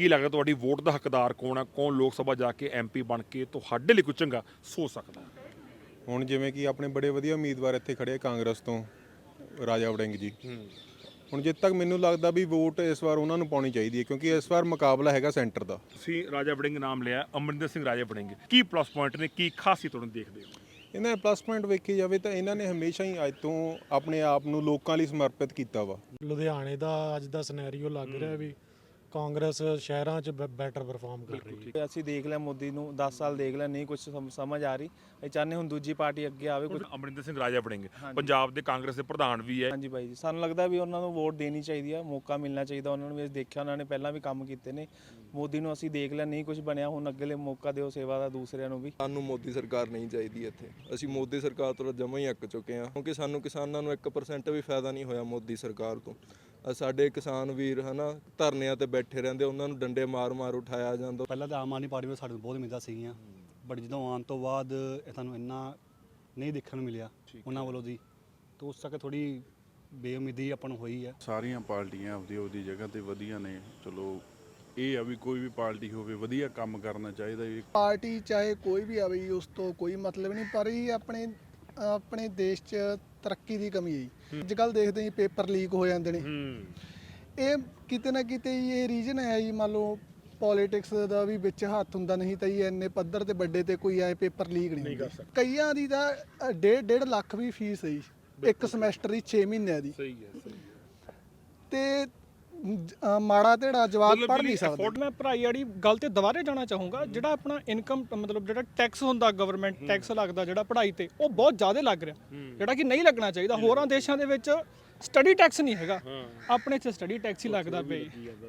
ਕੀ ਲੱਗਦਾ ਤੁਹਾਡੀ ਵੋਟ ਦਾ ਹੱਕਦਾਰ ਕੌਣ ਹੈ ਕੌਣ ਲੋਕ ਸਭਾ ਜਾ ਕੇ ਐਮਪੀ ਬਣ ਕੇ ਤੁਹਾਡੇ ਲਈ ਕੁਝ ਚੰਗਾ ਸੋਚ ਸਕਦਾ? ਹੁਣ ਜਿਵੇਂ ਕਿ ਆਪਣੇ ਬੜੇ ਵਧੀਆ ਉਮੀਦਵਾਰ ਇੱਥੇ ਖੜੇ ਆ ਕਾਂਗਰਸ ਤੋਂ ਰਾਜਾ ਵੜਿੰਗ ਜੀ। ਹੁਣ ਜਿੱਦ ਤੱਕ ਮੈਨੂੰ ਲੱਗਦਾ ਵੀ ਵੋਟ ਇਸ ਵਾਰ ਉਹਨਾਂ ਨੂੰ ਪਾਉਣੀ ਚਾਹੀਦੀ ਹੈ ਕਿਉਂਕਿ ਇਸ ਵਾਰ ਮੁਕਾਬਲਾ ਹੈਗਾ ਸੈਂਟਰ ਦਾ। ਤੁਸੀਂ ਰਾਜਾ ਵੜਿੰਗ ਨਾਮ ਲਿਆ ਅਮਰਿੰਦਰ ਸਿੰਘ ਰਾਜਾ ਵੜਿੰਗ। ਕੀ ਪਲੱਸ ਪੁਆਇੰਟ ਨੇ ਕੀ ਖਾਸੀਅਤ ਤੁਹਾਨੂੰ ਦੇਖਦੇ ਹੋ? ਇਹਨਾਂ ਦੇ ਪਲੱਸ ਪੁਆਇੰਟ ਵੇਖੀ ਜਾਵੇ ਤਾਂ ਇਹਨਾਂ ਨੇ ਹਮੇਸ਼ਾ ਹੀ ਅੱਜ ਤੋਂ ਆਪਣੇ ਆਪ ਨੂੰ ਲੋਕਾਂ ਲਈ ਸਮਰਪਿਤ ਕੀਤਾ ਵਾ। ਲੁਧਿਆਣੇ ਦਾ ਅੱਜ ਦਾ ਸਿਨੈਰੀਓ ਲੱਗ ਰਿਹਾ ਵੀ ਕਾਂਗਰਸ ਸ਼ਹਿਰਾਂ 'ਚ ਬੈਟਰ ਪਰਫਾਰਮ ਕਰ ਰਹੀ ਹੈ। ਅਸੀਂ ਦੇਖ ਲਿਆ ਮੋਦੀ ਨੂੰ 10 ਸਾਲ ਦੇਖ ਲਿਆ ਨਹੀਂ ਕੁਝ ਸਮਝ ਆ ਰਹੀ। ਅਸੀਂ ਚਾਹੁੰਦੇ ਹੁਣ ਦੂਜੀ ਪਾਰਟੀ ਅੱਗੇ ਆਵੇ ਕੁਝ ਅਮਰਿੰਦਰ ਸਿੰਘ ਰਾਜਾ ਵੜਿੰਗ ਪੰਜਾਬ ਦੇ ਕਾਂਗਰਸ ਦੇ ਪ੍ਰਧਾਨ ਵੀ ਹੈ। ਹਾਂਜੀ ਬਾਈ ਜੀ ਸਾਨੂੰ ਲੱਗਦਾ ਵੀ ਉਹਨਾਂ ਨੂੰ ਵੋਟ ਦੇਣੀ ਚਾਹੀਦੀ ਆ ਮੌਕਾ ਮਿਲਣਾ ਚਾਹੀਦਾ ਉਹਨਾਂ ਨੂੰ ਵੀ। ਅਸੀਂ ਦੇਖਿਆ ਉਹਨਾਂ ਨੇ ਪਹਿਲਾਂ ਵੀ ਕੰਮ ਕੀਤੇ ਨੇ। ਮੋਦੀ ਨੂੰ ਅਸੀਂ ਦੇਖ ਲਿਆ ਨਹੀਂ ਕੁਝ ਬਣਿਆ ਹੁਣ ਅੱਗੇਲੇ ਮੌਕਾ ਦਿਓ ਸੇਵਾ ਦਾ ਦੂਸਰਿਆਂ ਨੂੰ ਵੀ। ਸਾਨੂੰ ਮੋਦੀ ਸਰਕਾਰ ਨਹੀਂ ਚਾਹੀਦੀ ਇੱਥੇ। ਅਸੀਂ ਮੋਦੀ ਸਰਕਾਰ ਤੋਂ ਜਮਾਂ ਹੀ ਅੱਕ ਚੁੱਕੇ ਹਾਂ ਕਿਉਂਕਿ ਸਾਨੂੰ ਕਿਸਾਨਾਂ ਨੂੰ 1% ਵੀ ਫਾਇਦਾ ਨਹੀਂ ਹੋਇਆ ਮੋਦੀ ਸਰਕਾਰ ਤੋਂ। ਸਾਡੇ ਕਿਸਾਨ ਵੀਰ ਹਨਾ ਧਰਨਿਆਂ ਤੇ ਬੈਠੇ ਰਹਿੰਦੇ ਉਹਨਾਂ ਨੂੰ ਡੰਡੇ ਮਾਰ-ਮਾਰ ਉਠਾਇਆ ਜਾਂਦਾ। ਪਹਿਲਾਂ ਤਾਂ ਆਮ ਆਦਮੀ ਪਾਰਟੀ ਵਿੱਚ ਸਾਡੇ ਨੂੰ ਬਹੁਤ ਉਮੀਦਾਂ ਸੀਗੀਆਂ ਬਟ ਜਦੋਂ ਆਉਣ ਤੋਂ ਬਾਅਦ ਇਹ ਸਾਨੂੰ ਇੰਨਾ ਨਹੀਂ ਦੇਖਣ ਨੂੰ ਮਿਲਿਆ ਉਹਨਾਂ ਵੱਲੋਂ ਦੀ ਤਾਂ ਉਸ ਤੱਕ ਥੋੜੀ ਬੇਉਮੀਦੀ ਆਪਾਂ ਨੂੰ ਹੋਈ ਹੈ ਸਾਰੀਆਂ ਪਾਰਟੀਆਂ ਆਪਦੀ ਆਪਦੀ ਜਗ੍ਹਾ ਤੇ ਵਧੀਆ ਨੇ ਚਲੋ ਇਹ ਆ ਵੀ ਕੋਈ ਵੀ ਪਾਰਟੀ ਹੋਵੇ ਵਧੀਆ ਕੰਮ ਕਰਨਾ ਚਾਹੀਦਾ ਜੀ। ਪਾਰਟੀ ਚਾਹੇ ਕੋਈ ਵੀ ਆਵੇ ਉਸ ਤੋਂ ਕੋਈ ਮਤਲਬ ਨਹੀਂ ਪਰ ਇਹ ਆਪਣੇ ਆਪਣੇ ਦੇਸ਼ 'ਚ ਤਰੱਕੀ ਦੀ ਕਮੀ ਹੈ ਜੀ। ਅੱਜ ਕੱਲ ਦੇਖਦੇ ਜੀ ਪੇਪਰ ਲੀਕ ਹੋ ਜਾਂਦੇ ਨੇ। ਇਹ ਕਿਤੇ ਨਾ ਕਿਤੇ ਇਹ ਰੀਜਨ ਹੈ ਜੀ ਮੰਨ ਲਓ ਪੋਲਿਟਿਕਸ ਦਾ ਵੀ ਵਿੱਚ ਹੱਥ ਹੁੰਦਾ ਨਹੀਂ ਤਾਂ ਜੀ ਇੰਨੇ ਪੱਧਰ ਤੇ ਵੱਡੇ ਤੇ ਕੋਈ ਆਏ ਪੇਪਰ ਲੀਕ ਨਹੀਂ ਹੁੰਦੇ। ਕਈਆਂ ਦੀ ਤਾਂ ਡੇਢ ਡੇਢ ਲੱਖ ਵੀ ਫੀਸ ਹੈ ਜੀ। ਇੱਕ ਸਮੈਸਟਰ ਦੀ 6 ਮਹੀਨਿਆਂ ਦੀ। ਸਹੀ ਹੈ ਸਹੀ ਤੇ ਅ, ਮਾੜਾ ਢੇੜਾ ਜਵਾਬ ਪੜ੍ਹ ਨਹੀਂ ਸਕਦਾ। ਮੈਂ ਪੜ੍ਹਾਈ ਵਾਲੀ ਗੱਲ ਤੇ ਦੁਬਾਰੇ ਜਾਣਾ ਚਾਹੂੰਗਾ ਜਿਹੜਾ ਆਪਣਾ ਇਨਕਮ ਮਤਲਬ ਜਿਹੜਾ ਟੈਕਸ ਹੁੰਦਾ ਗਵਰਨਮੈਂਟ ਟੈਕਸ ਲੱਗਦਾ ਜਿਹੜਾ ਪੜ੍ਹਾਈ ਤੇ ਉਹ ਬਹੁਤ ਜ਼ਿਆਦਾ ਲੱਗ ਰਿਹਾ। ਜਿਹੜਾ ਕਿ ਨਹੀਂ ਲੱਗਣਾ ਚਾਹੀਦਾ। ਹੋਰਾਂ ਦੇਸ਼ਾਂ ਦੇ ਵਿੱਚ ਸਟੱਡੀ ਟੈਕਸ ਨਹੀਂ ਹੈਗਾ। ਆਪਣੇ 'ਚ ਸਟੱਡੀ ਟੈਕਸ ਹੀ ਲੱਗਦਾ ਪਿਆ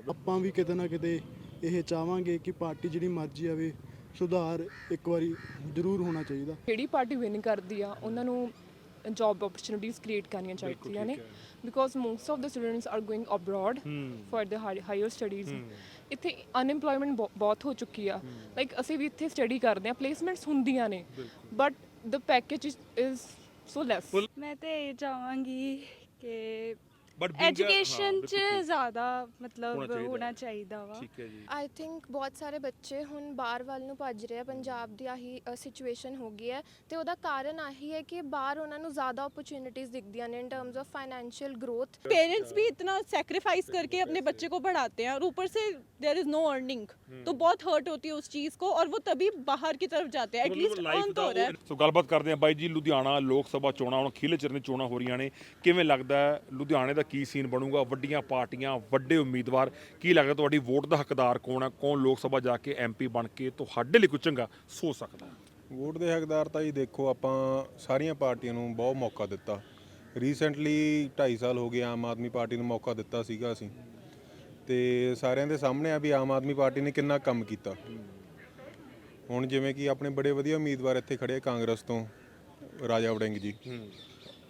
ਆਪਾਂ ਵੀ ਕਿਤੇ ਨਾ ਕਿਤੇ ਇਹ ਚਾਹਾਂਗੇ ਕਿ ਪਾਰਟੀ ਜਿਹੜੀ ਮਰਜ਼ੀ ਆਵੇ ਸੁਧਾਰ ਇੱਕ ਵਾਰੀ ਜ਼ਰੂਰ ਹੋਣਾ ਚਾਹੀਦਾ। ਜਿਹੜੀ ਪਾਰਟੀ ਵਿਨ ਕਰਦੀ ਆ ਉਹਨਾਂ ਨੂੰ ਜੌਬ ਓਪਰਚੁਨਿਟੀਜ਼ ਕ੍ਰੀਏਟ ਕਰਨੀਆਂ ਚਾਹੀਦੀਆਂ ਨੇ। Because most of the students are going abroad for the higher studies ਇੱਥੇ ਅਨਐਮਪਲੋਇਮੈਂਟ ਬਹੁਤ ਹੋ ਚੁੱਕੀ ਆ ਲਾਈਕ ਅਸੀਂ ਵੀ ਇੱਥੇ ਸਟੱਡੀ ਕਰਦੇ ਆ ਪਲੇਸਮੈਂਟਸ ਹੁੰਦੀਆਂ ਨੇ but the package is so less ਮੈਂ ਤੇ ਇਹ ਚਾਹਾਂਗੀ ਕਿ ਬਟ ਐਜੂਕੇਸ਼ਨ 'ਚ ਜ਼ਿਆਦਾ ਮਤਲਬ ਹੋਣਾ ਚਾਹੀਦਾ ਵਾ ਠੀਕ ਹੈ ਜੀ ਆਈ ਥਿੰਕ ਬਹੁਤ ਸਾਰੇ ਬੱਚੇ ਹੁਣ ਬਾਹਰ ਵੱਲ ਨੂੰ ਭੱਜ ਰਹੇ ਆ ਪੰਜਾਬ ਦੀ ਆਹੀ ਸਿਚੁਏਸ਼ਨ ਹੋ ਗਈ ਹੈ ਤੇ ਉਹਦਾ ਕਾਰਨ ਆਹੀ ਹੈ ਕਿ ਬਾਹਰ ਉਹਨਾਂ ਨੂੰ ਜ਼ਿਆਦਾ अपॉर्चुनिटीज दिखती हैं in terms of financial growth parents भी इतना सेक्रीफाइस करके अपने बच्चे को पढ़ाते हैं और ऊपर से देर इज नो अर्निंग तो बहुत हर्ट होती है उस चीज को और वो तभी बाहर की तरफ जाते हैं। एटलीस्ट अर्न तो हो रहा है। ਸੋ ਗੱਲਬਾਤ ਕਰਦੇ ਹਾਂ ਬਾਈ ਜੀ ਲੁਧਿਆਣਾ ਲੋਕ ਸਭਾ ਚੋਣਾਂ ਹੁਣ ਖੀਲੇ ਚਿਰ ਚੋਣਾਂ ਹੋ ਰਹੀਆਂ ਨੇ ਕਿਵੇਂ ਲੱਗਦਾ ਲੁਧਿਆਣੇ ਦਾ ਕੀ ਸੀਨ ਬਣੂਗਾ ਵੱਡੀਆਂ ਪਾਰਟੀਆਂ ਵੱਡੇ ਉਮੀਦਵਾਰ ਕੀ ਲੱਗਦਾ ਤੁਹਾਡੀ ਵੋਟ ਦਾ ਹੱਕਦਾਰ ਕੌਣ ਹੈ ਕੌਣ ਲੋਕ ਸਭਾ ਜਾ ਕੇ ਐਮਪੀ ਬਣ ਕੇ ਤੁਹਾਡੇ ਲਈ ਕੁਝ ਚੰਗਾ ਸੋਚ ਸਕਦਾ? ਵੋਟ ਦੇ ਹੱਕਦਾਰ ਤਾਂ ਜੀ ਦੇਖੋ ਆਪਾਂ ਸਾਰੀਆਂ ਪਾਰਟੀਆਂ ਨੂੰ ਬਹੁਤ ਮੌਕਾ ਦਿੱਤਾ। ਰੀਸੈਂਟਲੀ 2.5 ਸਾਲ ਹੋ ਗਏ ਆਮ ਆਦਮੀ ਪਾਰਟੀ ਨੂੰ ਮੌਕਾ ਦਿੱਤਾ ਸੀਗਾ ਅਸੀਂ। ਤੇ ਸਾਰਿਆਂ ਦੇ ਸਾਹਮਣੇ ਆ ਵੀ ਆਮ ਆਦਮੀ ਪਾਰਟੀ ਨੇ ਕਿੰਨਾ ਕੰਮ ਕੀਤਾ। ਹੁਣ ਜਿਵੇਂ ਕਿ ਆਪਣੇ ਬੜੇ ਵਧੀਆ ਉਮੀਦਵਾਰ ਇੱਥੇ ਖੜੇ ਆ ਕਾਂਗਰਸ ਤੋਂ ਰਾਜਾ ਵੜਿੰਗ ਜੀ।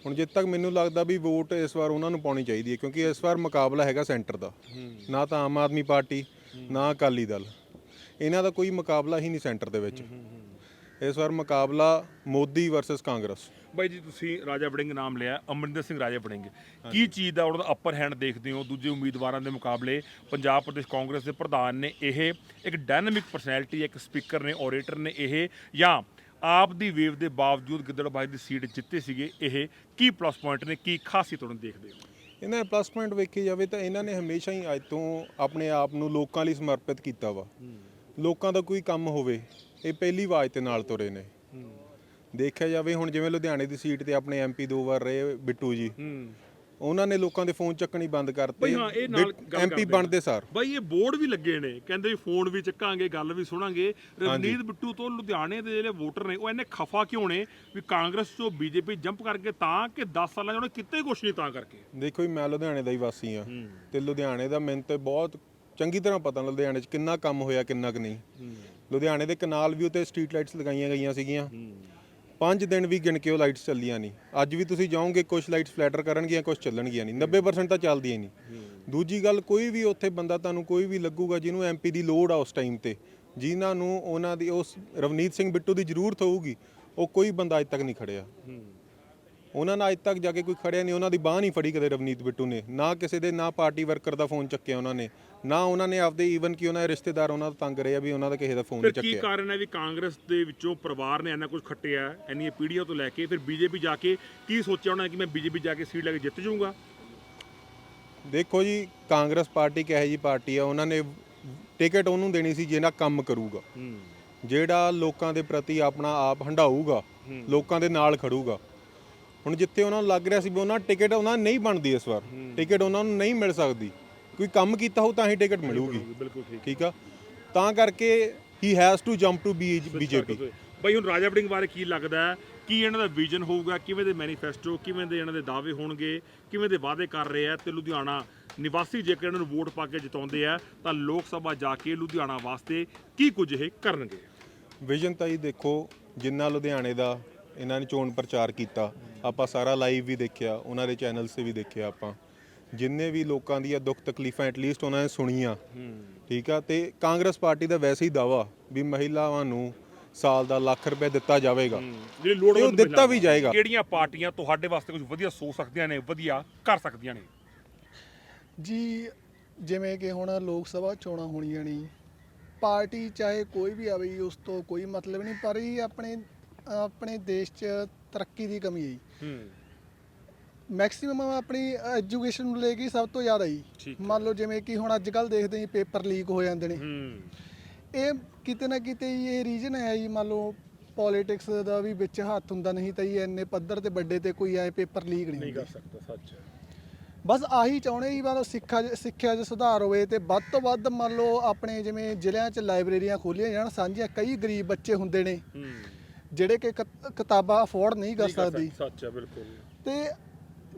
ਹੁਣ ਜਿੱਦ ਤੱਕ ਮੈਨੂੰ ਲੱਗਦਾ ਵੀ ਵੋਟ ਇਸ ਵਾਰ ਉਹਨਾਂ ਨੂੰ ਪਾਉਣੀ ਚਾਹੀਦੀ ਹੈ ਕਿਉਂਕਿ ਇਸ ਵਾਰ ਮੁਕਾਬਲਾ ਹੈਗਾ ਸੈਂਟਰ ਦਾ। ਨਾ ਤਾਂ ਆਮ ਆਦਮੀ ਪਾਰਟੀ ਨਾ ਅਕਾਲੀ ਦਲ। ਇਹਨਾਂ ਦਾ ਕੋਈ ਮੁਕਾਬਲਾ ਹੀ ਨਹੀਂ ਸੈਂਟਰ ਦੇ ਵਿੱਚ। ਇਸ ਵਾਰ ਮੁਕਾਬਲਾ ਮੋਦੀ ਵਰਸਸ ਕਾਂਗਰਸ। ਬਾਈ ਜੀ ਤੁਸੀਂ ਰਾਜਾ ਵੜਿੰਗ ਨਾਮ ਲਿਆ ਅਮਰਿੰਦਰ ਸਿੰਘ ਰਾਜਾ ਵੜਿੰਗ। ਕੀ ਚੀਜ਼ ਦਾ ਉਹਨਾਂ ਦਾ ਅਪਰ ਹੈਂਡ ਦੇਖਦੇ ਹੋ? ਦੂਜੇ ਉਮੀਦਵਾਰਾਂ ਦੇ ਮੁਕਾਬਲੇ ਪੰਜਾਬ ਪ੍ਰਦੇਸ਼ ਕਾਂਗਰਸ ਦੇ ਪ੍ਰਧਾਨ ਨੇ ਇਹ ਇੱਕ ਡਾਇਨਾਮਿਕ ਪਰਸਨੈਲਿਟੀ ਇੱਕ ਸਪੀਕਰ ਨੇ ਓਰੇਟਰ ਨੇ ਇਹ ਜਾਂ ਆਪ ਦੀ ਵੇਵ ਦੇ ਬਾਵਜੂਦ ਗਿੱਦੜਬਾਈ ਦੀ ਸੀਟ ਜਿੱਤੇ ਸੀਗੇ ਇਹ ਕੀ ਪਲੱਸ ਪੁਆਇੰਟ ਨੇ ਕੀ ਖਾਸੀਅਤ ਉਹਨਾਂ ਦੇਖਦੇ ਹੋ? ਇਹਨਾਂ ਦੇ ਪਲੱਸ ਪੁਆਇੰਟ ਵੇਖੀ ਜਾਵੇ ਤਾਂ ਇਹਨਾਂ ਨੇ ਹਮੇਸ਼ਾ ਹੀ ਅੱਜ ਤੋਂ ਆਪਣੇ ਆਪ ਨੂੰ ਲੋਕਾਂ ਲਈ ਸਮਰਪਿਤ ਕੀਤਾ ਵਾ। ਲੋਕਾਂ ਦਾ ਕੋਈ ਕੰਮ ਹੋਵੇ ਇਹ ਪਹਿਲੀ ਆਵਾਜ਼ ਤੇ ਨਾਲ ਤੁਰੇ ਨੇ। ਦੇਖਿਆ ਜਾਵੇ ਹੁਣ ਜਿਵੇਂ ਲੁਧਿਆਣੇ ਦੀ ਸੀਟ ਤੇ ਆਪਣੇ ਐਮਪੀ ਦੋ ਵਾਰ ਰਹੇ ਬਿੱਟੂ ਜੀ। ਉਹਨਾਂ ਨੇ ਲੋਕਾਂ ਦੇ ਫੋਨ ਚੱਕਣੀ ਬੰਦ ਕਰਤੇ ਬਈ ਹਾਂ, ਇਹ ਨਾਲ ਗੱਲ ਐਮਪੀ ਕਰਦੇ ਬਣਦੇ ਸਾਰ। ਬਾਈ ਇਹ ਬੋਰਡ ਵੀ ਲੱਗੇ ਨੇ ਕਹਿੰਦੇ ਵੀ ਫੋਨ ਵੀ ਚੱਕਾਂਗੇ ਗੱਲ ਵੀ ਸੁਣਾਂਗੇ। ਰਵਨੀਤ ਬਿੱਟੂ ਤੋਂ ਲੁਧਿਆਣੇ ਦੇ ਜਿਹੜੇ ਵੋਟਰ ਨੇ ਉਹ ਇੰਨੇ ਖਫਾ ਕਿਉਂ ਨੇ ਵੀ ਕਾਂਗਰਸ ਚੋਂ ਬੀਜੇਪੀ ਜੰਪ ਕਰਕੇ ਤਾਂ ਕਿ 10 ਸਾਲਾਂ 'ਚ ਉਹਨੇ ਕਿਤੇ ਕੁਛ ਨਹੀਂ ਤਾਂ ਕਰਕੇ? ਦੇਖੋ ਜੀ ਮੈਂ ਲੁਧਿਆਣੇ ਦਾ ਹੀ ਵਾਸੀ ਆ ਤੇ ਲੁਧਿਆਣੇ ਦਾ ਮੈਨੂੰ ਤੇ ਬਹੁਤ ਚੰਗੀ ਤਰ੍ਹਾਂ ਪਤਾ ਲੁਧਿਆਣੇ 'ਚ ਕਿੰਨਾ ਕੰਮ ਹੋਇਆ ਕਿੰਨਾ ਕੁ ਨਹੀਂ। ਲੁਧਿਆਣੇ ਦੇ ਕਨਾਲ ਵੀ ਉਤੇ ਸਟਰੀਟ ਲਾਈਟਸ ਲਗਾਈਆਂ ਗਈਆਂ ਸੀਗੀਆਂ। ਪੰਜ ਦਿਨ ਵੀ ਗਿਣ ਕੇ ਉਹ ਲਾਈਟਸ ਚੱਲੀਆਂ ਨਹੀਂ। ਅੱਜ ਵੀ ਤੁਸੀਂ ਜਾਓਗੇ ਕੁਝ ਲਾਈਟਸ ਫਲੈਟਰ ਕਰਨਗੀਆਂ ਕੁਝ ਚੱਲਣਗੀਆਂ ਨਹੀਂ। 90% ਤਾਂ ਚੱਲਦੀਆਂ ਨਹੀਂ। ਦੂਜੀ ਗੱਲ, ਕੋਈ ਵੀ ਉੱਥੇ ਬੰਦਾ ਤੁਹਾਨੂੰ ਕੋਈ ਵੀ ਲੱਗੂਗਾ ਜਿਹਨੂੰ ਐਮਪੀ ਦੀ ਲੋੜ ਆ ਉਸ ਟਾਈਮ ਤੇ, ਜਿਨ੍ਹਾਂ ਨੂੰ ਉਹਨਾਂ ਦੀ, ਉਸ ਰਵਨੀਤ ਸਿੰਘ ਬਿੱਟੂ ਦੀ ਜ਼ਰੂਰਤ ਹੋਊਗੀ, ਉਹ ਕੋਈ ਬੰਦਾ ਅੱਜ ਤੱਕ ਨਹੀਂ ਖੜਿਆ। ਉਹਨਾਂ ਨਾਲ ਅੱਜ ਤੱਕ ਜਾ ਕੇ ਕੋਈ ਖੜਿਆ ਨਹੀਂ ਉਹਨਾਂ ਦੀ ਬਾਹ ਨਹੀਂ ਫੜੀ ਕਦੇ ਰਵਨੀਤ ਬਿੱਟੂ ਨੇ। ਨਾ ਕਿਸੇ ਦੇ ਨਾ ਪਾਰਟੀ ਵਰਕਰ ਦਾ ਫੋਨ ਚੱਕਿਆ ਉਹਨਾਂ ਨੇ। ਨਾ ਉਹਨਾਂ ਨੇ ਆਪਦੇ ਈਵਨ ਕਿ ਉਹਨਾਂ ਦੇ ਰਿਸ਼ਤੇਦਾਰ ਉਹਨਾਂ ਤੋਂ ਤੰਗ ਰਹੇ ਆ ਵੀ ਉਹਨਾਂ ਦਾ ਕਿਸੇ ਦਾ ਫੋਨ ਫਿਰ ਨਹੀਂ ਕੀ ਚੱਕਿਆ। ਕਾਰਨ ਹੈ ਵੀ ਕਾਂਗਰਸ ਦੇ ਵਿੱਚੋਂ ਪਰਿਵਾਰ ਨੇ ਇੰਨਾ ਕੁਝ ਖੱਟਿਆ ਇੰਨੀਆਂ ਪੀੜ੍ਹੀਆਂ ਤੋਂ ਲੈ ਕੇ ਫਿਰ ਬੀਜੇਪੀ ਜਾ ਕੇ ਕੀ ਸੋਚਿਆ ਉਹਨਾਂ ਨੇ ਕਿ ਮੈਂ ਬੀਜੇਪੀ ਜਾ ਕੇ ਸੀਟ ਲੈ ਕੇ ਜਿੱਤ ਜਾਊਂਗਾ? ਦੇਖੋ ਜੀ ਕਾਂਗਰਸ ਪਾਰਟੀ ਕਿਹੋ ਜੀ ਪਾਰਟੀ ਆ ਉਹਨਾਂ ਨੇ ਟਿਕਟ ਉਹਨੂੰ ਦੇਣੀ ਸੀ ਜਿਹੜਾ ਕੰਮ ਕਰੂਗਾ। ਹੂੰ। ਜਿਹੜਾ ਲੋਕਾਂ ਦੇ ਪ੍ਰਤੀ ਆਪਣਾ ਆਪ ਹੰਡਾਊਗਾ ਲੋਕਾਂ ਦੇ ਨਾਲ ਖੜੂਗਾ। ਹੁਣ ਜਿੱਥੇ ਉਹਨਾਂ ਨੂੰ ਲੱਗ ਰਿਹਾ ਸੀ ਵੀ ਉਹਨਾਂ ਟਿਕਟ ਉਹਨਾਂ ਨੂੰ ਨਹੀਂ ਬਣਦੀ ਇਸ ਵਾਰ ਟਿਕਟ ਉਹਨਾਂ ਨੂੰ ਨਹੀਂ ਮਿਲ ਸਕਦੀ। ਕੋਈ ਕੰਮ ਕੀਤਾ ਹੋ ਤਾਂ ਹੀ ਟਿਕਟ ਮਿਲੂਗੀ। ਬਿਲਕੁਲ ਠੀਕ। ਠੀਕ ਆ? ਤਾਂ ਕਰਕੇ ਹੀ has to jump to BJP ਬਈ ਹੁਣ ਰਾਜਾ ਵੜਿੰਗ ਬਾਰੇ ਕੀ ਲੱਗਦਾ ਹੈ? ਕੀ ਇਹਨਾਂ ਦਾ ਵਿਜ਼ਨ ਹੋਊਗਾ? ਕਿਵੇਂ ਦੇ ਮੈਨੀਫੈਸਟੋ ਕਿਵੇਂ ਦੇ ਇਹਨਾਂ ਦੇ ਦਾਅਵੇ ਹੋਣਗੇ? ਕਿਵੇਂ ਦੇ ਵਾਅਦੇ ਕਰ ਰਹੇ ਆ? ਤੇ ਲੁਧਿਆਣਾ ਨਿਵਾਸੀ ਜੇਕਰ ਇਹਨਾਂ ਨੂੰ ਵੋਟ ਪਾ ਕੇ ਜਿਤਾਉਂਦੇ ਆ ਤਾਂ ਲੋਕ ਸਭਾ ਜਾ ਕੇ ਲੁਧਿਆਣਾ ਵਾਸਤੇ ਕੀ ਕੁਝ ਇਹ ਕਰਨਗੇ? ਵਿਜ਼ਨ ਤਾਂ ਹੀ ਦੇਖੋ ਜਿੰਨਾ ਲੁਧਿਆਣੇ ਦਾ ਇਹਨਾਂ ਨੇ ਚੋਣ ਪ੍ਰਚਾਰ ਕੀਤਾ ਆਪਾਂ ਸਾਰਾ ਲਾਈਵ ਵੀ ਦੇਖਿਆ ਉਹਨਾਂ ਦੇ ਚੈਨਲਸ ਤੇ ਵੀ ਦੇਖਿਆ ਆਪਾਂ। ਜਿੰਨੇ ਵੀ ਲੋਕਾਂ ਦੀਆਂ ਦੁੱਖ ਤਕਲੀਫਾਂ ਐਟਲੀਸਟ ਉਹਨਾਂ ਨੇ ਸੁਣੀਆਂ। ਠੀਕ ਆ? ਤੇ ਕਾਂਗਰਸ ਪਾਰਟੀ ਦਾ ਵੈਸੇ ਹੀ ਦਾਵਾ ਵੀ ਮਹਿਲਾਵਾਂ ਨੂੰ ਸਾਲ ਦਾ ਲੱਖ ਰੁਪਏ ਦਿੱਤਾ ਜਾਵੇਗਾ। ਜਿਹੜੀ ਲੋੜ ਉਹ ਦਿੱਤਾ ਵੀ ਜਾਏਗਾ। ਕਿਹੜੀਆਂ ਪਾਰਟੀਆਂ ਤੁਹਾਡੇ ਵਾਸਤੇ ਕੁਝ ਵਧੀਆ ਸੋਚ ਸਕਦੀਆਂ ਨੇ ਵਧੀਆ ਕਰ ਸਕਦੀਆਂ ਨੇ? ਜੀ ਜਿਵੇਂ ਕਿ ਹੁਣ ਲੋਕ ਸਭਾ ਚੋਣਾਂ ਹੋਣੀਆਂ ਨੇ ਪਾਰਟੀ ਚਾਹੇ ਕੋਈ ਵੀ ਆਵੇ ਉਸ ਤੋਂ ਕੋਈ ਮਤਲਬ ਨਹੀਂ ਪਰ ਇਹ ਆਪਣੇ ਆਪਣੇ ਦੇਸ਼ 'ਚ ਤਰੱਕੀ ਦੀ ਕਮੀ ਹੈ ਜੀ। ਹੂੰ। ਮੈਕਸਿਮਮ ਆਪਣੀ ਐਜੂਕੇਸ਼ਨ ਨੂੰ ਲੈ ਕੇ ਹੀ ਸਭ ਤੋਂ ਜ਼ਿਆਦਾ ਠੀਕ ਮੰਨ ਲਓ ਜਿਵੇਂ ਕਿ ਹੁਣ ਅੱਜ ਕੱਲ ਦੇਖਦੇ ਜੀ ਪੇਪਰ ਲੀਕ ਹੋ ਜਾਂਦੇ ਨੇ। ਹੂੰ। ਇਹ ਕਿਤੇ ਨਾ ਕਿਤੇ ਇਹ ਰੀਜਨ ਹੈ ਜੀ ਮੰਨ ਲਓ ਪੋਲਿਟਿਕਸ ਦਾ ਵੀ ਵਿੱਚ ਹੱਥ ਹੁੰਦਾ ਨਹੀਂ ਤਾਂ ਜੀ ਇੰਨੇ ਪੱਧਰ ਤੇ ਵੱਡੇ ਤੇ ਕੋਈ ਐ ਪੇਪਰ ਲੀਕ ਨਹੀਂ ਨਹੀਂ ਕਰ ਸਕਦਾ ਸੱਚ ਹੈ। ਬਸ ਆਹੀ ਚਾਹੁੰਦੇ ਜੀ ਲਓ ਸਿੱਖਿਆ ਸਿੱਖਿਆ 'ਚ ਸੁਧਾਰ ਹੋਵੇ ਤੇ ਵੱਧ ਤੋਂ ਵੱਧ ਮੰਨ ਲਓ ਆਪਣੇ ਜਿਵੇਂ ਜ਼ਿਲ੍ਹਿਆਂ 'ਚ ਲਾਇਬ੍ਰੇਰੀਆਂ ਖੋਲੀਆਂ ਜਾਣ। ਸਾਂਝੀਆਂ ਕਈ ਗਰੀਬ ਬੱਚੇ ਹੁੰਦੇ ਨੇ। ਹੂੰ। ਜਿਹੜੇ ਕਿ ਕਿਤ- ਕਿਤਾਬਾਂ ਅਫੋਰਡ ਨਹੀਂ ਕਰ ਸਕਦੀ। ਸਕ- ਸੱਚ ਹੈ ਬਿਲਕੁਲ। ਤੇ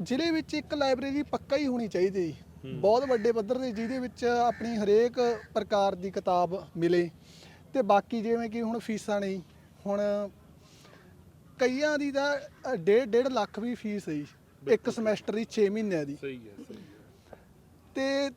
ਜ਼ਿਲ੍ਹੇ ਵਿੱਚ ਇੱਕ ਲਾਇਬ੍ਰੇਰੀ ਪੱਕਾ ਹੀ ਹੋਣੀ ਚਾਹੀਦੀ ਬਹੁਤ ਵੱਡੇ ਪੱਧਰ ਤੇ ਜਿਹਦੇ ਵਿੱਚ ਆਪਣੀ ਹਰੇਕ ਪ੍ਰਕਾਰ ਦੀ ਕਿਤਾਬ ਮਿਲੇ। ਤੇ ਬਾਕੀ ਜਿਵੇਂ ਕਿ ਹੁਣ ਫੀਸਾਂ ਨਹੀਂ ਹੁਣ ਕਈਆਂ ਦੀ ਤਾਂ ਡੇਢ ਡੇਢ ਲੱਖ ਵੀ ਫੀਸ ਹੈ ਜੀ ਇੱਕ ਸਮੈਸਟਰ ਦੀ 6 ਮਹੀਨਿਆਂ ਦੀ। ਸਹੀ ਹੈ। ਸਹੀ ਹੈ। ਤੇ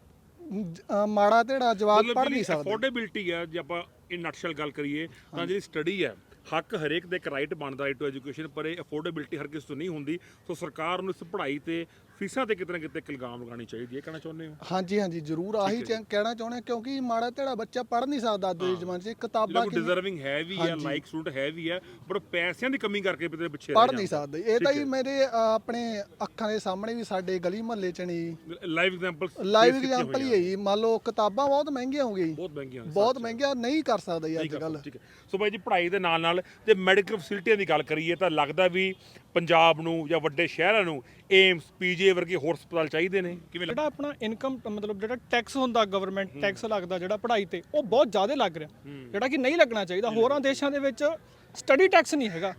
ਅ, ਮਾੜਾ ਢੇੜਾ ਜਵਾਬ ਪੜ੍ਹ ਨਹੀਂ ਸਕਦੇ। ਅਫੋਰਡੇਬਿਲਟੀ ਹੈ ਜੇ ਆਪਾਂ ਇਨ ਨਟਸ਼ਲ ਗੱਲ ਕਰੀਏ ਤਾਂ ਜਿਹੜੀ ਸਟੱਡੀ ਹੈ ਹੱਕ ਹਰੇਕ ਦਾ ਇੱਕ ਰਾਈਟ ਬਣਦਾ ਰਾਈਟ ਟੂ ਐਜੂਕੇਸ਼ਨ ਪਰ ਇਹ ਅਫੋਰਡੇਬਿਲਟੀ ਹਰ ਕਿਸੇ ਤੋਂ ਨਹੀਂ ਹੁੰਦੀ। ਸੋ ਸਰਕਾਰ ਨੂੰ ਇਸ ਪੜ੍ਹਾਈ ਤੇ ਫੀਸਾਂ ਤੇ ਕਿਤੇ ਨਾ ਕਿਤੇ ਇੱਕ ਲਗਾਮ ਲਗਾਉਣੀ ਚਾਹੀਦੀ ਹੈ। ਕਹਿਣਾ ਚਾਹੁੰਦੇ ਹੋ? ਹਾਂਜੀ ਹਾਂਜੀ ਜ਼ਰੂਰ ਆਹੀ ਚ- ਕਹਿਣਾ ਚਾਹੁੰਦੇ ਹਾਂ ਕਿਉਂਕਿ ਮਾੜਾ ਢੇੜਾ ਬੱਚਾ ਪੜ੍ਹ ਨਹੀਂ ਸਕਦਾ ਅੱਜ ਦੇ ਜ਼ਮਾਨੇ 'ਚ। ਜਿਹੜਾ ਕਿਤਾਬਾਂ ਕੋਈ ਡਿਜ਼ਰਵਿੰਗ ਹੈ ਵੀ ਹੈ ਲਾਈਕ ਸਟੂਡੈਂਟ ਹੈ ਵੀ ਹੈ ਪਰ ਪੈਸਿਆਂ ਦੀ ਕਮੀ ਕਰਕੇ ਕਿਤੇ ਪਿੱਛੇ ਪੜ੍ਹ ਨਹੀਂ ਸਕਦੇ। ਇਹ ਤਾਂ ਹੀ। ਮੇਰੇ ਅ, ਆਪਣੇ ਅੱਖਾਂ ਦੇ ਸਾਹਮਣੇ ਵੀ ਸਾਡੇ ਗਲੀ ਮੁਹੱਲੇ 'ਚ ਨਹੀਂ ਲਾਈਵ ਐਗਜ਼ਾਮਪਲ ਲਾਈਵ ਐਗਜ਼ਾਮਪਲ ਹੀ ਹੈ ਜੀ। ਮੰਨ ਲਓ ਕਿਤਾਬਾਂ ਬਹੁਤ ਮਹਿੰਗੀਆਂ ਹੋ ਗਈਆਂ ਬਹੁਤ ਮਹਿੰਗੀਆਂ ਨੇ, ਬਹੁਤ ਮਹਿੰਗੀਆਂ ਨਹੀਂ ਕਰ ਸਕਦਾ ਜੀ ਅੱਜ ਕਰ ਕੱਲ ਸਕਦੇ, ਠੀਕ ਹੈ। ਸੋ ਬਾਈ ਜੀ ਪੜ੍ਹਾਈ ਦੇ ਨਾਲ ਨਾਲ ਤੇ ਮੈਡੀਕਲ ਫੈਸਿਲਿਟੀਆਂ ਦੀ ਗੱਲ ਕਰੀਏ ਤਾਂ ਲੱਗਦਾ ਵੀ ਪੰਜਾਬ ਨੂੰ ਜਾਂ ਵੱਡੇ ਸ਼ਹਿਰਾਂ ਨੂੰ ਏਮਸ ਪੀਜੀ ਵਰਗੇ ਹੋਰ ਹਸਪਤਾਲ ਚਾਹੀਦੇ ਨੇ। ਕਿਵੇਂ ਜਿਹੜਾ ਆਪਣਾ ਇਨਕਮ ਮਤਲਬ ਜਿਹੜਾ ਟੈਕਸ ਹੁੰਦਾ ਗਵਰਨਮੈਂਟ ਟੈਕਸ ਲੱਗਦਾ ਜਿਹੜਾ ਪੜ੍ਹਾਈ ਤੇ ਉਹ ਬਹੁਤ ਜ਼ਿਆਦਾ ਲੱਗ ਰਿਹਾ। ਜਿਹੜਾ ਕਿ ਨਹੀਂ ਲੱਗਣਾ ਚਾਹੀਦਾ। ਹੋਰਾਂ ਦੇਸ਼ਾਂ ਦੇ ਵਿੱਚ ਸਟੱਡੀ ਟੈਕਸ ਨਹੀਂ ਹੈਗਾ।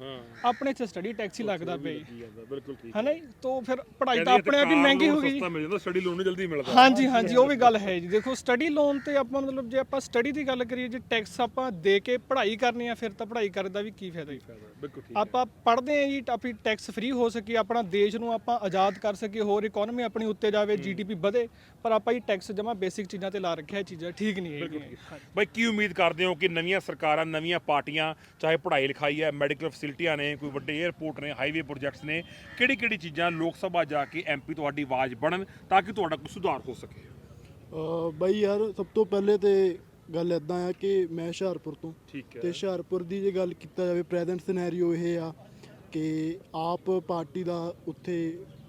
ਆਪਣੇ 'ਚ ਸਟੱਡੀ ਟੈਕਸ ਹੀ ਲੱਗਦਾ ਪਿਆ। ਬਿਲਕੁਲ ਠੀਕ। ਹੈ ਨਾ ਜੀ? ਤੋਂ ਫਿਰ ਪੜ੍ਹਾਈ ਤਾਂ ਆਪਣੇ ਆਪ ਹੀ ਮਹਿੰਗੀ ਹੋ ਗਈ ਸਸਤਾ ਮਿਲ ਜਾਂਦਾ ਸਟੱਡੀ ਲੋਨ ਨਹੀਂ ਜਲਦੀ ਮਿਲਦਾ। ਹਾਂਜੀ ਹਾਂਜੀ ਉਹ ਵੀ ਗੱਲ ਹੈ ਜੀ। ਦੇਖੋ ਸਟੱਡੀ ਲੋਨ ਤੇ ਆਪਾਂ ਮਤਲਬ ਜੇ ਆਪਾਂ ਸਟੱਡੀ ਦੀ ਗੱਲ ਕਰੀਏ ਜੇ ਟੈਕਸ ਆਪਾਂ ਦੇ ਕੇ ਪੜ੍ਹਾਈ ਕਰਨੀ ਆ ਫਿਰ ਤਾਂ ਪੜ੍ਹਾਈ ਕਰਨ ਦਾ ਵੀ ਕੀ ਫਾਇਦਾ ਜੀ? ਬਿਲਕੁਲ ਠੀਕ ਆਪਾਂ ਪੜ੍ਹਦੇ ਆ ਜੀ ਆਪਣੀ ਟੈਕਸ ਫ੍ਰੀ ਹੋ ਸਕੀ ਆਪਣਾ ਦੇਸ਼ ਨੂੰ ਆਪਾਂ ਆਜ਼ਾਦ ਕਰ ਸਕੀਏ ਹੋਰ ਇਕਨੋਮੀ ਆਪਣੀ ਉੱਤੇ ਜਾਵੇ ਜੀਡੀਪੀ ਵਧੇ ਪਰ ਆਪਾਂ ਹੀ ਟੈਕਸ ਜਮਾ ਬੇਸਿਕ ਚੀਜ਼ਾਂ ਤੇ ਲਾ ਰੱਖਿਆ ਇਹ ਚੀਜ਼ਾਂ ਠੀਕ ਨਹੀਂ ਹੈਗੀਆਂ। ਬਾਈ ਕੀ ਉਮੀਦ ਕਰਦੇ ਹੋ ਕਿ ਨਵੀਆਂ ਸਰਕਾਰਾਂ ਨਵੀਆਂ ਪਾਰਟੀਆਂ ਚਾਹੇ ਪੜ੍ਹਾਈ ਲਿਖਾਈ ਹੈ ਮੈਡੀਕਲ ਫੈਸਿਲਿਟੀਆਂ ਨੇ ਕੋਈ ਵੱਡੇ 에ਅਰਪੋਰਟ ਨੇ ਹਾਈਵੇ ਪ੍ਰੋਜੈਕਟਸ ਨੇ ਕਿਹੜੀ ਕਿਹੜੀ ਚੀਜ਼ਾਂ ਲੋਕ ਸਭਾ ਜਾ ਕੇ ਐਮਪੀ ਤੁਹਾਡੀ ਆਵਾਜ਼ ਬਣਨ ਤਾਂ ਕਿ ਤੁਹਾਡਾ ਕੋਈ ਸੁਧਾਰ ਹੋ ਸਕੇ? ਬਾਈ ਯਾਰ ਸਭ ਤੋਂ ਪਹਿਲੇ ਤੇ ਗੱਲ ਇਦਾਂ ਆ ਕਿ ਮੈਂ ਹੁਸ਼ਿਆਰਪੁਰ ਤੋਂ ਠੀਕ ਹੈ। ਤੇ ਹੁਸ਼ਿਆਰਪੁਰ ਦੀ ਜੇ ਗੱਲ ਕੀਤਾ ਜਾਵੇ ਪ੍ਰੈਜ਼ੈਂਟ ਸਿਨੈਰੀਓ ਇਹ ਆ ਕਿ ਆਪ ਪਾਰਟੀ ਦਾ ਉੱਥੇ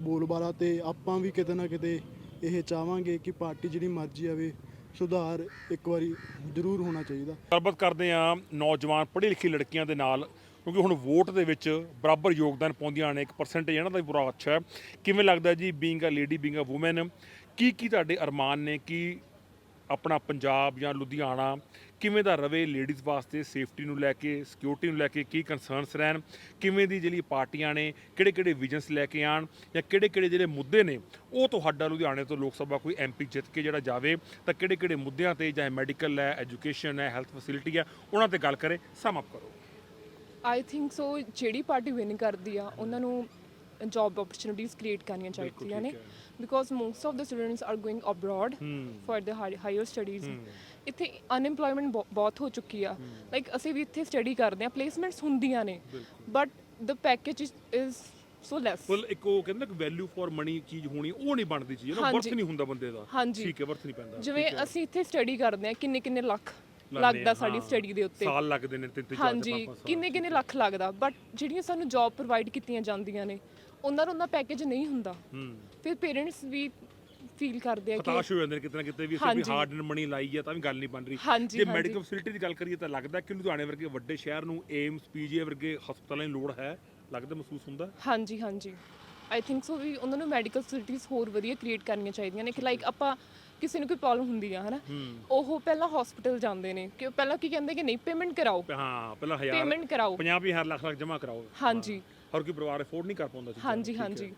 ਬੋਲਬਾਲਾ ਤੇ ਆਪਾਂ ਵੀ ਕਿਤੇ ਨਾ ਕਿਤੇ ਇਹ ਚਾਹਾਂਗੇ ਕਿ ਪਾਰਟੀ ਜਿਹੜੀ ਮਰਜ਼ੀ ਆਵੇ ਸੁਧਾਰ ਇੱਕ ਵਾਰੀ ਜ਼ਰੂਰ ਹੋਣਾ ਚਾਹੀਦਾ। ਗੱਲਬਾਤ ਕਰਦੇ ਆ ਨੌਜਵਾਨ ਪੜ੍ਹੀ ਲਿਖੀ ਲੜਕੀਆਂ ਦੇ ਨਾਲ ਕਿਉਂਕਿ ਹੁਣ ਵੋਟ ਦੇ ਵਿੱਚ ਬਰਾਬਰ ਯੋਗਦਾਨ ਪਾਉਂਦੀਆਂ ਨੇ ਇੱਕ ਪਰਸੈਂਟੇਜ ਇਹਨਾਂ ਦਾ ਵੀ ਬੜਾ ਅੱਛਾ ਹੈ। ਕਿਵੇਂ ਲੱਗਦਾ ਜੀ being a lady being a woman ਕੀ ਕੀ ਤੁਹਾਡੇ ਅਰਮਾਨ ਨੇ ਕਿ ਆਪਣਾ ਪੰਜਾਬ ਜਾਂ ਲੁਧਿਆਣਾ ਕਿਵੇਂ ਦਾ ਰਵੇ ਲੇਡੀਜ਼ ਵਾਸਤੇ ਸੇਫਟੀ ਨੂੰ ਲੈ ਕੇ ਸਿਕਿਉਰਿਟੀ ਨੂੰ ਲੈ ਕੇ ਕੀ ਕਨਸਰਨਸ ਰਹਿਣ, ਕਿਵੇਂ ਦੀ ਜਿਹੜੀ ਪਾਰਟੀਆਂ ਨੇ ਕਿਹੜੇ ਕਿਹੜੇ ਵਿਜ਼ਨਸ ਲੈ ਕੇ ਆਣ ਜਾਂ ਕਿਹੜੇ ਕਿਹੜੇ ਜਿਹੜੇ ਮੁੱਦੇ ਨੇ, ਉਹ ਤੁਹਾਡਾ ਲੁਧਿਆਣੇ ਤੋਂ ਲੋਕ ਸਭਾ ਕੋਈ ਐਮਪੀ ਜਿੱਤ ਕੇ ਜਿਹੜਾ ਜਾਵੇ, ਤਾਂ ਕਿਹੜੇ ਕਿਹੜੇ ਮੁੱਦਿਆਂ ਤੇ ਚਾਹੇ ਮੈਡੀਕਲ ਹੈ ਐਜੂਕੇਸ਼ਨ ਹੈ ਹੈਲਥ ਫੈਸਿਲਿਟੀ ਹੈ, ਉਹਨਾਂ ਤੇ ਗੱਲ ਕਰੇ ਸਮ ਅਪ ਕਰੋ। ਆਈ ਥਿੰਕ ਸੋ ਜਿਹੜੀ ਪਾਰਟੀ ਵਿਨ ਕਰਦੀ ਆ, ਉਹਨਾਂ ਨੂੰ ਜੌਬ ਓਪਰਚੁਨਿਟੀਜ਼ ਕ੍ਰੀਏਟ ਕਰਨੀਆਂ ਚਾਹੀਦੀਆਂ ਨੇ because most of the students are going abroad for the higher studies ਇੱਥੇ ਅਨਐਮਪਲੋਇਮੈਂਟ ਬਹੁਤ ਹੋ ਚੁੱਕੀ ਆ ਲਾਈਕ ਅਸੀਂ ਵੀ ਇੱਥੇ ਸਟੱਡੀ ਕਰਦੇ ਆ ਪਲੇਸਮੈਂਟਸ ਹੁੰਦੀਆਂ ਨੇ but the package is so less ਫੁੱਲ ਇੱਕ ਉਹ ਕਹਿੰਦਾ ਕਿ ਵੈਲਿਊ ਫॉर ਮਨੀ ਚੀਜ਼ ਹੋਣੀ ਉਹ ਨਹੀਂ ਬਣਦੀ ਚੀਜ਼ ਨਾ ਵਰਥ। ਨਹੀਂ ਹੁੰਦਾ ਬੰਦੇ ਦਾ। ਠੀਕ ਹੈ ਵਰਥ ਨਹੀਂ ਪੈਂਦਾ ਜਿਵੇਂ। ਅਸੀਂ ਇੱਥੇ ਸਟੱਡੀ ਕਰਦੇ ਆ ਕਿੰਨੇ ਕਿੰਨੇ ਲੱਖ ਲੱਗਦਾ ਸਾਡੀ। ਸਟੱਡੀ ਦੇ ਉੱਤੇ ਸਾਲ ਲੱਗਦੇ ਨੇ ਤਿੰਨ ਤਿੰਨ ਚਾਰ ਹਾਂਜੀ ਚਾਰ ਕਿੰਨੇ ਕਿੰਨੇ ਲੱਖ ਲੱਗਦਾ ਬਟ ਜਿਹੜੀਆਂ ਸਾਨੂੰ ਜੌਬ ਪ੍ਰੋਵਾਈਡ ਕੀਤੀਆਂ ਜਾਂਦੀਆਂ ਨੇ ਉਹਨਾਂ ਦਾ ਉਹਨਾਂ ਪੈਕੇਜ ਨਹੀਂ ਹੁੰਦਾ। ਹੂੰ। ਫਿਰ ਪੇਰੈਂਟਸ ਵੀ ਫੀਲ ਕਰਦੇ ਆ ਕਿ ਹਤਾਸ਼ ਹੋ ਜਾਂਦੇ ਨੇ ਕਿਤੇ ਨਾ ਕਿਤੇ ਵੀ ਅਸੀਂ ਵੀ। ਹਾਰਡ ਐਂਡ ਮਨੀ ਲਾਈ ਹੈ ਤਾਂ ਵੀ ਗੱਲ ਨਹੀਂ ਬਣ ਰਹੀ। ਜੇ। ਮੈਡੀਕਲ ਫੈਸਿਲਿਟੀ ਦੀ ਗੱਲ ਕਰੀਏ ਤਾਂ ਲੱਗਦਾ ਕਿ ਲੁਧਿਆਣੇ ਵਰਗੇ ਵੱਡੇ ਸ਼ਹਿਰ ਨੂੰ ਏਮਸ ਪੀਜੀਆਈ ਵਰਗੇ ਹਸਪਤਾਲਾਂ ਦੀ ਲੋੜ ਹੈ ਲੱਗਦਾ ਮਹਿਸੂਸ ਹੁੰਦਾ? ਹਾਂਜੀ ਹਾਂਜੀ। ਆਈ ਥਿੰਕ ਸੋ ਵੀ ਉਹਨਾਂ ਨੂੰ ਮੈਡੀਕਲ ਫੈਸਿਲਿਟੀਆਂ ਹੋਰ ਵਧੀਆ ਕ੍ਰੀਏਟ ਕਰਨੀਆਂ ਚਾਹੀਦੀਆਂ ਨੇ ਕਿ ਲਾਈਕ ਆਪਾਂ ਕਿਸੇ ਨੂੰ ਕੋਈ ਪ੍ਰੋਬਲਮ ਹੁੰਦੀ ਆ ਹਨਾ? ਉਹ ਪਹਿਲਾਂ ਹਸਪੀਟਲ ਜਾਂਦੇ ਨੇ ਕਿ ਪਹਿਲਾਂ ਕੀ ਕਹਿੰਦੇ ਕਿ ਨਹੀਂ ਪੇਮੈਂਟ ਕਰਾਓ। ਹਾਂ ਪਹਿਲਾਂ ਹਜ਼ਾਰ ਪੇਮੈਂਟ ਕਰਾਓ। 50 ਹਜ਼ਾਰ ਲੱਖ ਲੱਖ ਜਮ੍ਹਾਂ ਕਰਾਓ। ਹਾਂਜੀ। ਹਰ ਕੋਈ ਪਰਿਵਾਰ ਅਫੋਰਡ ਨਹੀਂ ਕਰ ਪਾਉਂਦਾ ਚੀਜ਼ਾਂ ਨੂੰ, ਹਾਂਜੀ ਠੀਕ ਹੈ। ਹਾਂਜੀ।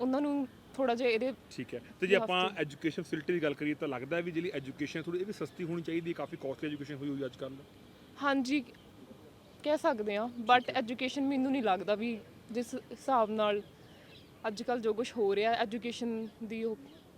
ਉਹਨਾਂ ਨੂੰ ਥੋੜਾ ਜਿਹਾ ਇਹਦੇ ਠੀਕ ਹੈ। ਤੇ ਜੇ ਆਪਾਂ ਐਜੂਕੇਸ਼ਨ ਫੈਸਿਲਿਟੀ ਦੀ ਗੱਲ ਕਰੀਏ ਤਾਂ ਲੱਗਦਾ ਹੈ ਵੀ ਜਿਹੜੀ ਐਜੂਕੇਸ਼ਨ ਥੋੜੀ ਇਹ ਵੀ ਸਸਤੀ ਹੋਣੀ ਚਾਹੀਦੀ ਹੈ ਕਾਫੀ ਕਾਸਟਲੀ ਐਜੂਕੇਸ਼ਨ ਹੋਈ ਹੋਈ ਅੱਜ ਕੱਲ੍ਹ ਹਾਂਜੀ ਕਹਿ ਸਕਦੇ ਆ ਬਟ ਐਜੂਕੇਸ਼ਨ ਮੈਨੂੰ ਨਹੀਂ ਲੱਗਦਾ ਵੀ ਜਿਸ ਹਿਸਾਬ ਨਾਲ ਅੱਜ ਕੱਲ ਜੋ ਕੁਝ ਹੋ ਰਿਹਾ ਐਜੂਕੇਸ਼ਨ ਦੀ ਉਹ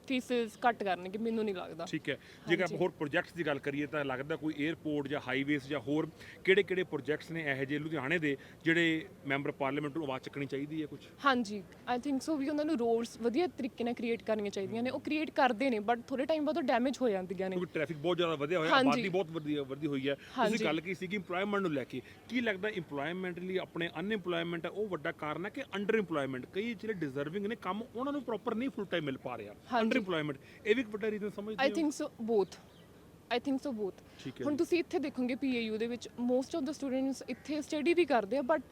ਫੀਸਸ ਘੱਟ ਕਰਨਗੇ ਮੈਨੂੰ ਨਹੀਂ ਲੱਗਦਾ। ਠੀਕ ਹੈ। ਜੇਕਰ ਆਪਾਂ ਹੋਰ ਪ੍ਰੋਜੈਕਟਸ ਦੀ ਗੱਲ ਕਰੀਏ ਤਾਂ ਲੱਗਦਾ ਕੋਈ 에ਅਰਪੋਰਟ ਜਾਂ ਹਾਈਵੇਜ਼ ਜਾਂ ਹੋਰ ਕਿਹੜੇ ਕਿਹੜੇ ਪ੍ਰੋਜੈਕਟਸ ਨੇ ਇਹੋ ਜਿਹੇ ਲੁਧਿਆਣੇ ਦੇ ਜਿਹੜੇ ਮੈਂਬਰ ਪਾਰਲੀਮੈਂਟ ਨੂੰ ਆਵਾਜ਼ ਚੱਕਣੀ ਚਾਹੀਦੀ ਹੈ ਕੁਝ ਹਾਂਜੀ ਆਈ ਥਿੰਕ ਸੋ ਵੀ ਉਹਨਾਂ ਨੂੰ ਰੋਡਸ ਵਧੀਆ ਤਰੀਕੇ ਨਾਲ ਕ੍ਰੀਏਟ ਕਰਨੀਆਂ ਚਾਹੀਦੀਆਂ ਨੇ। ਉਹ ਕ੍ਰੀਏਟ ਕਰਦੇ ਨੇ ਬਟ ਥੋੜੇ ਟਾਈਮ ਬਾਅਦ ਉਹ ਡੈਮੇਜ ਹੋ ਜਾਂਦੀਆਂ ਨੇ। ਕਿਉਂਕਿ ਟ੍ਰੈਫਿਕ ਬਹੁਤ ਜ਼ਿਆਦਾ ਵਧਿਆ ਹੋਇਆ ਹਾਂਜੀ। ਆਬਾਦੀ ਬਹੁਤ ਵਧੀ ਵਧੀ ਹੋਈ ਹੈ। ਤੁਸੀਂ ਹਾਂਜੀ। ਗੱਲ ਕੀਤੀ ਸੀ ਕਿ EMPLOYMENT ਨੂੰ ਲੈ ਕੇ। ਕੀ ਲੱਗਦਾ EMPLOYMENT ਲਈ ਆਪਣੇ ਅਨਇੰਪਲੋਇਮੈਂਟ ਹੈ ਉਹ ਵੱਡਾ ਕਾਰਨ ਹੈ ਕਿ ਅੰਡਰ EMPLOYMENT? ਕਈ ਜਿਹੜੇ ਡਿਜ਼ਰਵਿੰਗ ਨੇ ਕੰਮ ਉਹਨਾਂ ਨੂੰ ਪ੍ਰੋਪਰ ਨਹੀਂ ਫੁੱਲ ਟਾਈਮ ਮਿਲ ਪਾ ਰਿਹਾ। ਹਾਂਜੀ। Under EMPLOYMENT. ਇਹ ਵੀ ਇੱਕ ਵੱਡਾ ਰੀਜ਼ਨ ਸਮਝਦੇ ਆਈ ਹੋ? Think so both I think so ਬੋਥ ਠੀਕ ਹੈ ਹੁਣ। ਤੁਸੀਂ ਇੱਥੇ ਦੇਖੋਗੇ ਪੀਏਯੂ ਦੇ ਵਿੱਚ ਮੋਸਟ ਆਫ ਦਾ ਸਟੂਡੈਂਟਸ ਇੱਥੇ ਸਟੱਡੀ ਵੀ ਕਰਦੇ ਆ ਬਟ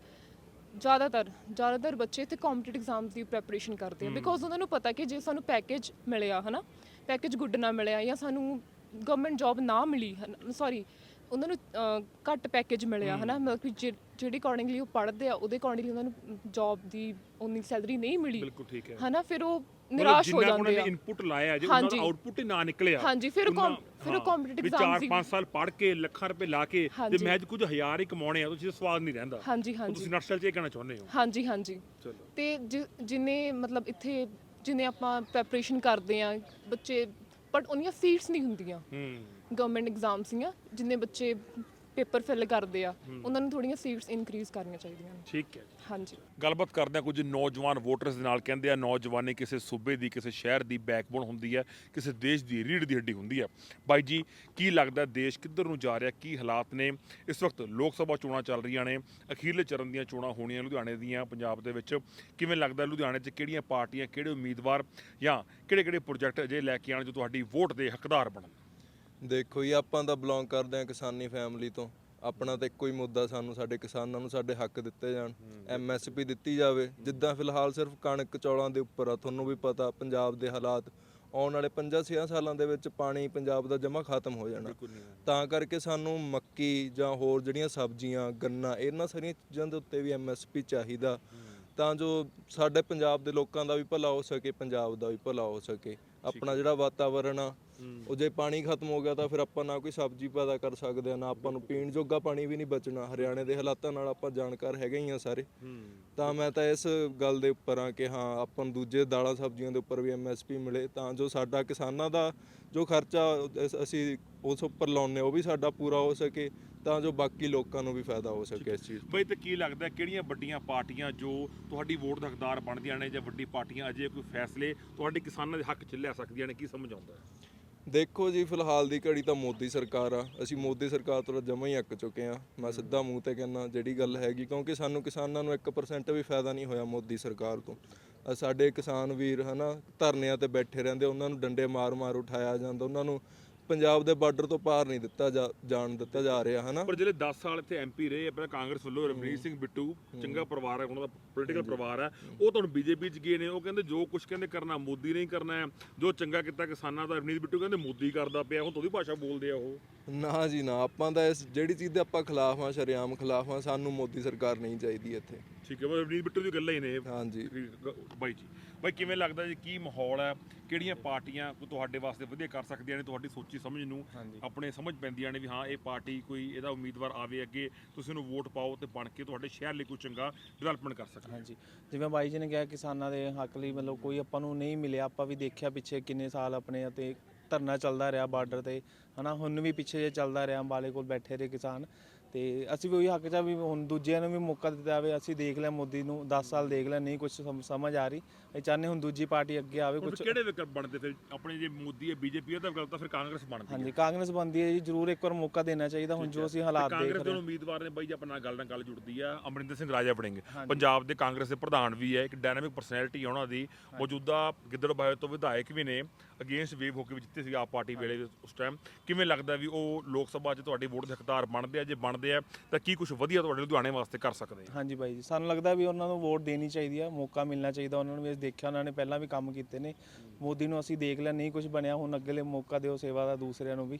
ਜ਼ਿਆਦਾਤਰ ਜ਼ਿਆਦਾਤਰ ਬੱਚੇ ਇੱਥੇ ਕੰਪੀਟੀਟਿਵ ਐਗਜ਼ਾਮਸ ਦੀ ਪ੍ਰੈਪਰੇਸ਼ਨ ਕਰਦੇ ਆ ਬਿਕੋਜ਼ ਉਹਨਾਂ ਨੂੰ ਪਤਾ ਕਿ ਜੇ ਸਾਨੂੰ ਪੈਕੇਜ ਮਿਲਿਆ ਹਨਾ? ਪੈਕੇਜ ਗੁੱਡ ਨਾ ਮਿਲਿਆ ਜਾਂ ਸਾਨੂੰ ਗਵਰਨਮੈਂਟ ਜੌਬ ਨਾ ਮਿਲੀ ਸੌਰੀ ਉਹਨਾਂ ਨੂੰ ਅਹ, ਘੱਟ ਪੈਕੇਜ ਮਿਲਿਆ ਹਨਾ? ਮਤਲਬ ਕਿ ਜਿ- ਜਿਹੜੀ ਅਕੋਰਡਿੰਗਲੀ ਉਹ ਪੜ੍ਹਦੇ ਆ ਉਹਦੇ ਅਕੋਰਡਿੰਗਲੀ ਉਹਨਾਂ ਨੂੰ ਜੌਬ ਦੀ ਉਨੀ ਸੈਲਰੀ ਨਹੀਂ ਮਿਲੀ। ਬਿਲਕੁਲ ਠੀਕ ਹੈ। ਹਨਾ? ਫਿਰ ਉਹ ਨਿਰਾਸ਼ ਹੋ ਜਾਂਦੇ ਆ। ਇਨਪੁਟ ਲਾਇਆ ਜੇ ਉਹਨਾਂ। ਦਾ ਆਉਟਪੁੱਟ ਹੀ ਨਾ ਨਿਕਲਿਆ। ਹਾਂਜੀ, ਫਿਰ ਫਿਰ ਉਹ ਹਾਂ, competitive ਵੀ exams ਚਾਰ ਦੀ- 5 ਸਾਲ ਪੜ੍ਹ ਕੇ ਲੱਖਾਂ ਰੁਪਏ ਲਾ ਕੇ ਤੇ। ਮਹਿਜ ਕੁਝ ਹਜ਼ਾਰ ਹੀ ਕਮਾਉਣੇ ਆ ਤੁਸੀਂ ਸਵਾਦ ਨਹੀਂ ਰਹਿੰਦਾ। ਹਾਂਜੀ ਹਾਂਜੀ। ਤੁਸੀਂ ਨਕਸਲ ਚ ਇਹ ਕਹਿਣਾ ਚਾਹੁੰਦੇ ਹੋ। ਹਾਂਜੀ ਹਾਂਜੀ। ਤੇ ਜਿੰਨੇ ਮਤਲਬ ਇੱਥੇ ਜਿੰਨੇ ਆਪਾਂ ਪ੍ਰੈਪਰੇਸ਼ਨ ਕਰਦੇ ਆ ਬੱਚੇ ਬਟ ਉਹਨੀਆਂ ਸੀਟਸ ਨਹੀਂ ਹੁੰਦੀਆਂ। ਹੂੰ। ਗਵਰਨਮੈਂਟ ਐਗਜ਼ਾਮਸ ਦੀਆਂ ਜਿੰਨੇ ਬੱਚੇ ਪੇਪਰ ਫਿਲ ਕਰਦੇ ਆ ਉਹਨਾਂ ਨੂੰ ਥੋੜੀਆਂ ਸੀਟਸ ਇਨਕਰੀਜ਼ ਕਰਨੀਆਂ ਚਾਹੀਦੀਆਂ ਨੇ। ਠੀਕ ਹੈ ਹਾਂਜੀ। ਗੱਲਬਾਤ ਕਰਦੇ ਹਾਂ ਕੁਝ ਨੌਜਵਾਨ ਵੋਟਰਸ ਦੇ ਨਾਲ ਕਹਿੰਦੇ ਆ ਨੌਜਵਾਨੀ ਕਿਸੇ ਸੂਬੇ ਦੀ ਕਿਸੇ ਸ਼ਹਿਰ ਦੀ ਬੈਕਬੋਨ ਹੁੰਦੀ ਹੈ ਕਿਸੇ ਦੇਸ਼ ਦੀ ਰੀੜ ਦੀ ਹੱਡੀ ਹੁੰਦੀ ਹੈ। ਬਾਈ ਜੀ ਕੀ ਲੱਗਦਾ ਦੇਸ਼ ਕਿੱਧਰ ਨੂੰ ਜਾ ਰਿਹਾ ਕੀ ਹਾਲਾਤ ਨੇ? ਇਸ ਵਕਤ ਲੋਕ ਸਭਾ ਚੋਣਾਂ ਚੱਲ ਰਹੀਆਂ ਨੇ ਅਖੀਰਲੇ ਚਰਨ ਦੀਆਂ ਚੋਣਾਂ ਹੋਣੀਆਂ ਲੁਧਿਆਣੇ ਦੀਆਂ ਪੰਜਾਬ ਦੇ ਵਿੱਚ। ਕਿਵੇਂ ਲੱਗਦਾ ਲੁਧਿਆਣੇ 'ਚ ਕਿਹੜੀਆਂ ਪਾਰਟੀਆਂ ਕਿਹੜੇ ਉਮੀਦਵਾਰ ਜਾਂ ਕਿਹੜੇ ਕਿਹੜੇ ਪ੍ਰੋਜੈਕਟ ਅਜੇ ਲੈ ਕੇ ਆਣ ਜੋ ਤੁਹਾਡੀ ਵੋਟ ਦੇ ਹੱਕਦਾਰ ਬਣਨ? ਦੇਖੋ ਜੀ ਆਪਾਂ ਤਾਂ ਬਿਲੋਂਗ ਕਰਦੇ ਹਾਂ ਕਿਸਾਨੀ ਫੈਮਿਲੀ ਤੋਂ। ਆਪਣਾ ਤਾਂ ਇੱਕੋ ਹੀ ਮੁੱਦਾ ਸਾਨੂੰ ਸਾਡੇ ਕਿਸਾਨਾਂ ਨੂੰ ਸਾਡੇ ਹੱਕ ਦਿੱਤੇ ਜਾਣ। ਐਮਐਸਪੀ ਦਿੱਤੀ ਜਾਵੇ। ਜਿੱਦਾਂ ਫਿਲਹਾਲ ਸਿਰਫ ਕਣਕ ਚੌਲਾਂ ਦੇ ਉੱਪਰ ਆ ਤੁਹਾਨੂੰ ਵੀ ਪਤਾ ਪੰਜਾਬ ਦੇ ਹਾਲਾਤ। ਆਉਣ ਵਾਲੇ 5-6 ਸਾਲਾਂ ਦੇ ਵਿੱਚ ਪਾਣੀ ਪੰਜਾਬ ਦਾ ਜਮਾ ਖਤਮ ਹੋ ਜਾਣਾ। ਤਾਂ ਕਰਕੇ ਸਾਨੂੰ ਮੱਕੀ ਜਾਂ ਹੋਰ ਜਿਹੜੀਆਂ ਸਬਜ਼ੀਆਂ ਗੰਨਾ ਇਹਨਾਂ ਸਾਰੀਆਂ ਚੀਜ਼ਾਂ ਦੇ ਉੱਤੇ ਵੀ ਐਮਐਸਪੀ ਚਾਹੀਦਾ। ਤਾਂ ਜੋ ਸਾਡੇ ਪੰਜਾਬ ਦੇ ਲੋਕਾਂ ਦਾ ਵੀ ਭਲਾ ਹੋ ਸਕੇ ਪੰਜਾਬ ਦਾ ਵੀ ਭਲਾ ਹੋ ਸਕੇ। ਆਪਣਾ ਜਿਹੜਾ ਵਾਤਾਵਰਣ ਆ ਉਹ ਜੇ ਪਾਣੀ ਖਤਮ ਹੋ ਗਿਆ ਤਾਂ ਫਿਰ ਆਪਾਂ ਨਾ ਕੋਈ ਸਬਜ਼ੀ ਪੈਦਾ ਕਰ ਸਕਦੇ ਆ ਨਾ ਆਪਾਂ ਨੂੰ ਪੀਣ ਜੋਗਾ ਪਾਣੀ ਵੀ ਨਹੀਂ ਬਚਣਾ। ਹਰਿਆਣੇ ਦੇ ਹਾਲਾਤਾਂ ਨਾਲ ਆਪਾਂ ਜਾਣਕਾਰ ਹੈਗੇ ਹੀ ਆ ਸਾਰੇ। ਤਾਂ ਮੈਂ ਤਾਂ ਇਸ ਗੱਲ ਦੇ ਉੱਪਰ ਆ ਕਿ ਹਾਂ ਆਪਾਂ ਨੂੰ ਦੂਜੇ ਦਾਲਾਂ ਸਬਜ਼ੀਆਂ ਦੇ ਉੱਪਰ ਵੀ ਐਮਐਸਪੀ ਮਿਲੇ। ਤਾਂ ਜੋ ਸਾਡਾ ਕਿਸਾਨਾਂ ਦਾ ਜੋ ਖਰਚਾ ਅਸ- ਉਸ ਉੱਪਰ ਲਾਉਂਦੇ ਉਹ ਵੀ ਸਾਡਾ ਪੂਰਾ ਹੋ ਸਕੇ। ਤਾਂ ਜੋ ਬਾਕੀ ਲੋਕਾਂ ਨੂੰ ਵੀ ਫਾਇਦਾ ਹੋ ਸਕੇ ਇਸ ਚੀਜ਼ ਬਈ ਤੇ ਕੀ ਲੱਗਦਾ ਕਿਹੜੀਆਂ ਵੱਡੀਆਂ ਪਾਰਟੀਆਂ ਜੋ ਤੁਹਾਡੀ ਵੋਟ ਦਾ ਹੱਕਦਾਰ ਬਣਦੀਆਂ ਨੇ ਜਾਂ ਵੱਡੀ ਪਾਰਟੀਆਂ ਅਜੇ ਕੋਈ ਫੈਸਲੇ ਤੁਹਾਡੇ ਕਿਸਾਨਾਂ ਦੇ ਹੱਕ 'ਚ ਲੈ ਸਕਦੀਆਂ ਨੇ ਕੀ ਸਮਝ ਆਉਂਦਾ? ਹੈ ਦੇਖੋ ਜੀ ਫਿਲਹਾਲ ਦੀ ਘੜੀ ਤਾਂ ਮੋਦੀ ਸਰਕਾਰ ਆ। ਅਸੀਂ ਮੋਦੀ ਸਰਕਾਰ ਤੋਂ ਜਮਾ ਹੀ ਅੱਕ ਚੁੱਕੇ ਆ। ਮੈਂ ਸਿੱਧਾ ਮੂੰਹ ਤੇ ਕਹਿੰਦਾ ਜਿਹੜੀ ਗੱਲ ਹੈਗੀ ਕਿਉਂਕਿ ਸਾਨੂੰ ਕਿਸਾਨਾਂ ਨੂੰ 1% ਵੀ ਫਾਇਦਾ ਨਹੀਂ ਹੋਇਆ ਮੋਦੀ ਸਰਕਾਰ ਤੋਂ। ਸਾਡੇ ਕਿਸਾਨ ਵੀਰ ਹਨਾ ਧਰਨਿਆਂ ਤੇ ਬੈਠੇ ਰਹਿੰਦੇ ਉਹਨਾਂ ਨੂੰ ਡੰਡੇ ਮਾਰ-ਮਾਰ ਉਠਾਇਆ ਜਾਂਦਾ ਉਹਨਾਂ ਨੂੰ ਪੰਜਾਬ ਦੇ ਬਾਰਡਰ ਤੋਂ ਪਾਰ ਨਹੀਂ ਦਿੱਤਾ ਜਾ- ਜਾਣ ਦਿੱਤਾ ਜਾ ਰਿਹਾ ਹਨਾ? ਪਰ ਜਿਹੜੇ 10 ਸਾਲ ਇੱਥੇ ਐਮਪੀ ਰਹੇ ਆ, ਪਹਿਲਾਂ ਕਾਂਗਰਸ ਵੱਲੋਂ ਰਮਨੀਤ ਸਿੰਘ ਬਿੱਟੂ ਚੰਗਾ ਪਰਿਵਾਰ ਹੈ ਉਹਨਾਂ ਦਾ ਪੋਲੀਟੀਕਲ ਪਰਿਵਾਰ ਹੈ। ਉਹ ਤੁਹਾਨੂੰ ਬੀਜੇਪੀ 'ਚ ਗਏ ਨੇ ਉਹ ਕਹਿੰਦੇ ਜੋ ਕੁਝ ਕਹਿੰਦੇ ਕਰਨਾ ਮੋਦੀ ਨੇ ਹੀ ਕਰਨਾ ਹੈ। ਜੋ ਚੰਗਾ ਕੀਤਾ ਕਿਸਾਨਾਂ ਦਾ ਰਮਨੀਤ ਬਿੱਟੂ ਕਹਿੰਦੇ ਮੋਦੀ ਕਰਦਾ ਪਿਆ ਹੁਣ ਤੁਹਾਡੀ ਭਾਸ਼ਾ ਬੋਲਦੇ ਆ ਉਹ। ਨਾ ਜੀ ਨਾ ਆਪਾਂ ਤਾਂ ਇਸ ਜਿਹੜੀ ਚੀਜ਼ ਦੇ ਆਪਾਂ ਖਿਲਾਫ ਆ ਸ਼ਰੇਆਮ ਖਿਲਾਫ ਆ ਸਾਨੂੰ ਮੋਦੀ ਸਰਕਾਰ ਨਹੀਂ ਚਾਹੀਦੀ ਇੱਥੇ। ਠੀਕ ਹੈ ਰਮਨੀਤ ਬਿੱਟੂ ਦੀ ਗੱਲਾਂ ਹੀ ਨੇ ਹਾਂਜੀ। ਬਾਈ ਜੀ। ਬਾਈ ਕਿਵੇਂ ਲੱਗਦਾ ਜੀ ਕੀ ਮਾਹੌਲ ਹੈ? ਕਿਹੜੀਆਂ ਪਾਰਟੀਆਂ ਕੋ ਤੁਹਾਡੇ ਵਾਸਤੇ ਵਧੀਆ ਕਰ ਸਕਦੀਆਂ ਨੇ? ਤੁਹਾਡੀ ਸੋਚੀ ਸਮਝ ਨੂੰ ਆਪਣੇ ਸਮਝ ਪੈਂਦੀਆਂ ਨੇ ਵੀ ਹਾਂ ਇਹ ਪਾਰਟੀ ਕੋਈ ਇਹਦਾ ਉਮੀਦਵਾਰ ਆਵੇ ਅੱਗੇ ਤੁਸੀਂ ਉਹਨੂੰ ਵੋਟ ਪਾਓ ਤੇ ਬਣ ਕੇ ਤੁਹਾਡੇ ਸ਼ਹਿਰ ਲਈ ਕੋਈ ਚੰਗਾ ਡਿਵੈਲਪਮੈਂਟ ਕਰ ਸਕੇ ਹਾਂਜੀ। ਜਿਵੇਂ ਬਾਈ ਜੀ ਨੇ ਕਿਹਾ ਕਿਸਾਨਾਂ ਦੇ ਹੱਕ ਲਈ ਮਤਲਬ ਕੋਈ ਆਪਾਂ ਨੂੰ ਨਹੀਂ ਮਿਲਿਆ ਆਪਾਂ ਵੀ ਦੇਖਿਆ ਪਿੱਛੇ ਕਿੰਨੇ ਸਾਲ ਆਪਣੇ ਅਤੇ ਧਰਨਾ ਚੱਲਦਾ ਰਿਹਾ ਬਾਰਡਰ ਤੇ ਹਨਾ? ਹੁਣ ਵੀ ਪਿੱਛੇ ਜੇ ਚੱਲਦਾ ਰਿਹਾ ਅੰਬਾਲੇ ਕੋਲ ਬੈਠੇ ਰਹੇ ਕਿਸਾਨ। ਤੇ ਅਸੀਂ ਵੀ ਉਹੀ ਹੱਕ 'ਚ ਆ ਵੀ ਹੁਣ ਦੂਜਿਆਂ ਨੂੰ ਵੀ ਮੌਕਾ ਦਿੱਤਾ ਜਾਵੇ ਅਸੀਂ ਦੇਖ ਲਿਆ ਮੋਦੀ ਨੂੰ 10 ਸਾਲ ਦੇਖ ਲਿਆ ਨਹੀਂ ਕੁਝ ਸਮਝ ਆ ਰਹੀ। ਅਸੀਂ ਚਾਹੁੰਦੇ ਹੁਣ ਦੂਜੀ ਪਾਰਟੀ ਅੱਗੇ ਆਵੇ ਹੁਣ ਕੁਝ ਕਿਹੜੇ ਵਿਕਲਪ ਬਣਦੇ? ਫਿਰ ਆਪਣੇ ਜੇ ਮੋਦੀ ਹੈ ਬੀਜੇਪੀ ਦਾ ਵਿਕਲਪ ਤਾਂ ਫਿਰ ਕਾਂਗਰਸ ਬਣਦੀ ਹੈ। ਹਾਂਜੀ ਕਾਂਗਰਸ ਬੰਦੀ ਹੈ ਜੀ ਜ਼ਰੂਰ ਇੱਕ ਵਾਰ ਮੌਕਾ ਦੇਣਾ ਚਾਹੀਦਾ ਹੁਣ ਜੋ ਅਸੀਂ ਹਾਲਾਤ ਦੇਖ ਕਾਂਗਰਸ ਦੇ ਰਹੇ ਹਾਂ। ਉਮੀਦਵਾਰ ਨੇ ਬਾਈ ਜੀ ਆਪਣਾ ਗੱਲ ਨਾਲ ਗੱਲ ਜੁੜਦੀ ਆ ਅਮਰਿੰਦਰ ਸਿੰਘ ਰਾਜਾ ਵੜਿੰਗ। ਪੰਜਾਬ ਦੇ ਕਾਂਗਰਸ ਦੇ ਪ੍ਰਧਾਨ ਵੀ ਹੈ ਇੱਕ ਡਾਇਨਾਮਿਕ ਪਰਸਨੈਲਿਟੀ ਉਹਨਾਂ ਦੀ। ਮੌਜੂਦਾ ਗਿੱਦੜਬਾਹੇ ਤੋਂ ਵਿਧਾਇਕ ਵੀ ਨੇ। ਅਗੇਂਸਟ ਵੇਵ ਹੋ ਕੇ ਵੀ ਜਿੱਤੇ ਸੀ ਆਪ ਪਾਰਟੀ ਵੇਲੇ ਉਸ ਟਾਈਮ ਕਿਵੇਂ ਲੱਗਦਾ ਵੀ ਉਹ ਲੋਕ ਸਭਾ 'ਚ ਤੁਹਾਡੀ ਵੋਟ ਦੇ ਹਕਦਾਰ ਬਣਦੇ ਆ? ਜੇ ਬਣਦੇ ਆ ਤਾਂ ਕੀ ਕੁਝ ਵਧੀਆ ਤੁਹਾਡੇ ਲੁਧਿਆਣੇ ਵਾਸਤੇ ਕਰ ਸਕਦੇ ਆ? ਹਾਂਜੀ ਬਾਈ ਜੀ ਸਾਨੂੰ ਲੱਗਦਾ ਵੀ ਉਹਨਾਂ ਨੂੰ ਵੋਟ ਦੇਣੀ ਚਾਹੀਦੀ ਆ ਮੌਕਾ ਮਿਲਣਾ ਚਾਹੀਦਾ ਉਹਨਾਂ ਨੂੰ ਵੀ। ਦੇਖਿਆ ਉਹਨਾਂ ਨੇ ਪਹਿਲਾਂ ਵੀ ਕੰਮ ਕੀਤੇ ਨੇ। ਮੋਦੀ ਨੂੰ ਅਸੀਂ ਦੇਖ ਲਿਆ ਨਹੀਂ ਕੁਝ ਬਣਿਆ ਹੁਣ ਅੱਗੇਲੇ ਮੌਕਾ ਦਿਓ ਸੇਵਾ ਦਾ ਦੂਸਰਿਆਂ ਨੂੰ ਵੀ।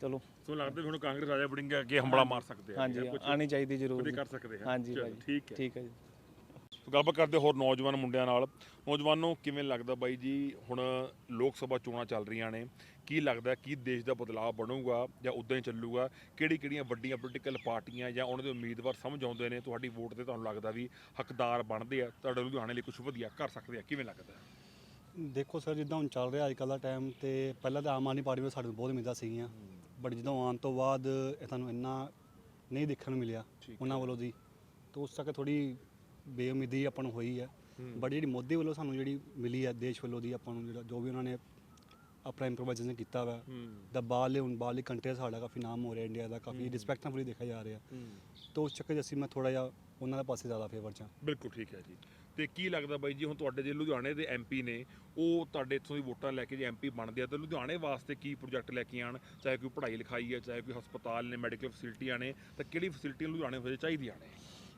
ਚਲੋ। ਸੋ ਲੱਗਦਾ ਵੀ ਹੁਣ ਕਾਂਗਰਸ ਰਾਜਾ ਵੜਿੰਗ ਅੱਗੇ ਹੰਬਲਾ ਮਾਰ ਸਕਦੇ ਆ। ਹਾਂਜੀ ਆਣੀ ਚਾਹੀਦੀ ਜ਼ਰੂਰ। ਕਰ ਸਕਦੇ ਆ। ਹਾਂਜੀ ਬਾਈ ਠੀਕ ਹੈ। ਠੀਕ ਹੈ ਜੀ। ਗੱਲਬਾਤ ਕਰਦੇ ਹੋਰ ਨੌਜਵਾਨ ਮੁੰਡਿਆਂ ਨਾਲ। ਨੌਜਵਾਨੋ ਕਿਵੇਂ ਲੱਗਦਾ ਬਾਈ ਜੀ ਹੁਣ ਲੋਕ ਸਭਾ ਚੋਣਾਂ ਚੱਲ ਰਹੀਆਂ ਨੇ ਕੀ ਲੱਗਦਾ ਕੀ ਦੇਸ਼ ਦਾ ਬਦਲਾਅ ਬਣੂਗਾ ਜਾਂ ਉਦਾਂ ਹੀ ਚੱਲੂਗਾ? ਕਿਹੜੀ ਕਿਹੜੀਆਂ ਵੱਡੀਆਂ ਪੋਲੀਟੀਕਲ ਪਾਰਟੀਆਂ ਜਾਂ ਉਹਨਾਂ ਦੇ ਉਮੀਦਵਾਰ ਸਮਝ ਆਉਂਦੇ ਨੇ? ਤੁਹਾਡੀ ਵੋਟ ਤੇ ਤੁਹਾਨੂੰ ਲੱਗਦਾ ਵੀ ਹੱਕਦਾਰ ਬਣਦੇ ਆ ਤੁਹਾਡੇ ਲੁਧਿਆਣੇ ਲਈ ਕੁਝ ਵਧੀਆ ਕਰ ਸਕਦੇ ਆ ਕਿਵੇਂ ਲੱਗਦਾ ਦੇਖੋ ਸਰ ਜਿੱਦਾਂ ਹੁਣ ਚੱਲ ਰਿਹਾ ਅੱਜ ਕੱਲ੍ਹ ਦਾ ਟਾਈਮ ਤੇ ਪਹਿਲਾਂ ਤਾਂ ਆਮ ਆਦਮੀ ਪਾਰਟੀ ਵਿੱਚ ਸਾਨੂੰ ਬਹੁਤ ਉਮੀਦਾਂ ਸੀਗੀਆਂ। ਬਟ ਜਦੋਂ ਆਉਣ ਤੋਂ ਬਾਅਦ ਇਹ ਸਾਨੂੰ ਇੰਨਾ ਨਹੀਂ ਦੇਖਣ ਨੂੰ ਮਿਲਿਆ ਉਹਨਾਂ ਵੱਲੋਂ ਦੀ ਤਾਂ ਉਸ ਤੱਕ ਥੋੜੀ ਬੇਉਮੀਦੀ ਆਪਾਂ ਨੂੰ ਹੋਈ ਹੈ। ਬਟ ਜਿਹੜੀ ਮੋਦੀ ਵੱਲੋਂ ਸਾਨੂੰ ਜਿਹੜੀ ਮਿਲੀ ਹੈ ਦੇਸ਼ ਵੱਲੋਂ ਦੀ ਆਪਾਂ ਨੂੰ ਜਿਹੜਾ ਜੋ ਵੀ ਉਹਨਾਂ ਨੇ ਆਪਣਾ ਇੰਪਰੋਵਾਈਜ਼ੇਸ਼ਨ ਕੀਤਾ ਵਾ ਦਾ ਬਾਹਰਲੇ ਹੁਣ ਬਾਹਰਲੀ ਕੰਟਰੀ ਸਾਡਾ ਕਾਫੀ ਨਾਮ ਹੋ ਰਿਹਾ ਇੰਡੀਆ ਦਾ ਕਾਫੀ ਰਿਸਪੈਕਟਫੁਲੀ ਦੇਖਿਆ ਜਾ ਰਿਹਾ। ਤਾਂ ਉਸ ਚੱਕਰ 'ਚ ਅਸੀਂ ਮੈਂ ਥੋੜਾ ਜਿਹਾ ਉਹਨਾਂ ਦੇ ਪਾਸੇ ਜ਼ਿਆਦਾ ਫੇਵਰ 'ਚ ਬਿਲਕੁਲ ਠੀਕ ਹੈ ਜੀ। ਤੇ ਕੀ ਲੱਗਦਾ ਬਾਈ ਜੀ ਹੁਣ ਤੁਹਾਡੇ ਜੇ ਲੁਧਿਆਣੇ ਦੇ ਐਮਪੀ ਨੇ ਉਹ ਤੁਹਾਡੇ ਇੱਥੋਂ ਦੀ ਵੋਟਾਂ ਲੈ ਕੇ ਜੇ ਐਮਪੀ ਬਣਦੇ ਆ ਤਾਂ ਲੁਧਿਆਣੇ ਵਾਸਤੇ ਕੀ ਪ੍ਰੋਜੈਕਟ ਲੈ ਕੇ ਆਣ ਚਾਹੇ ਕੋਈ ਪੜ੍ਹਾਈ ਲਿਖਾਈ ਹੈ ਚਾਹੇ ਕੋਈ ਹਸਪਤਾਲ ਨੇ ਮੈਡੀਕਲ ਫੈਸਿਲਿਟੀਆਂ ਨੇ ਤਾਂ ਕਿਹੜੀ ਫੈਸਿਲਿਟੀਆਂ ਲੁਧਿਆਣੇ ਹੋਏ ਚਾਹੀਦੀਆਂ ਨੇ?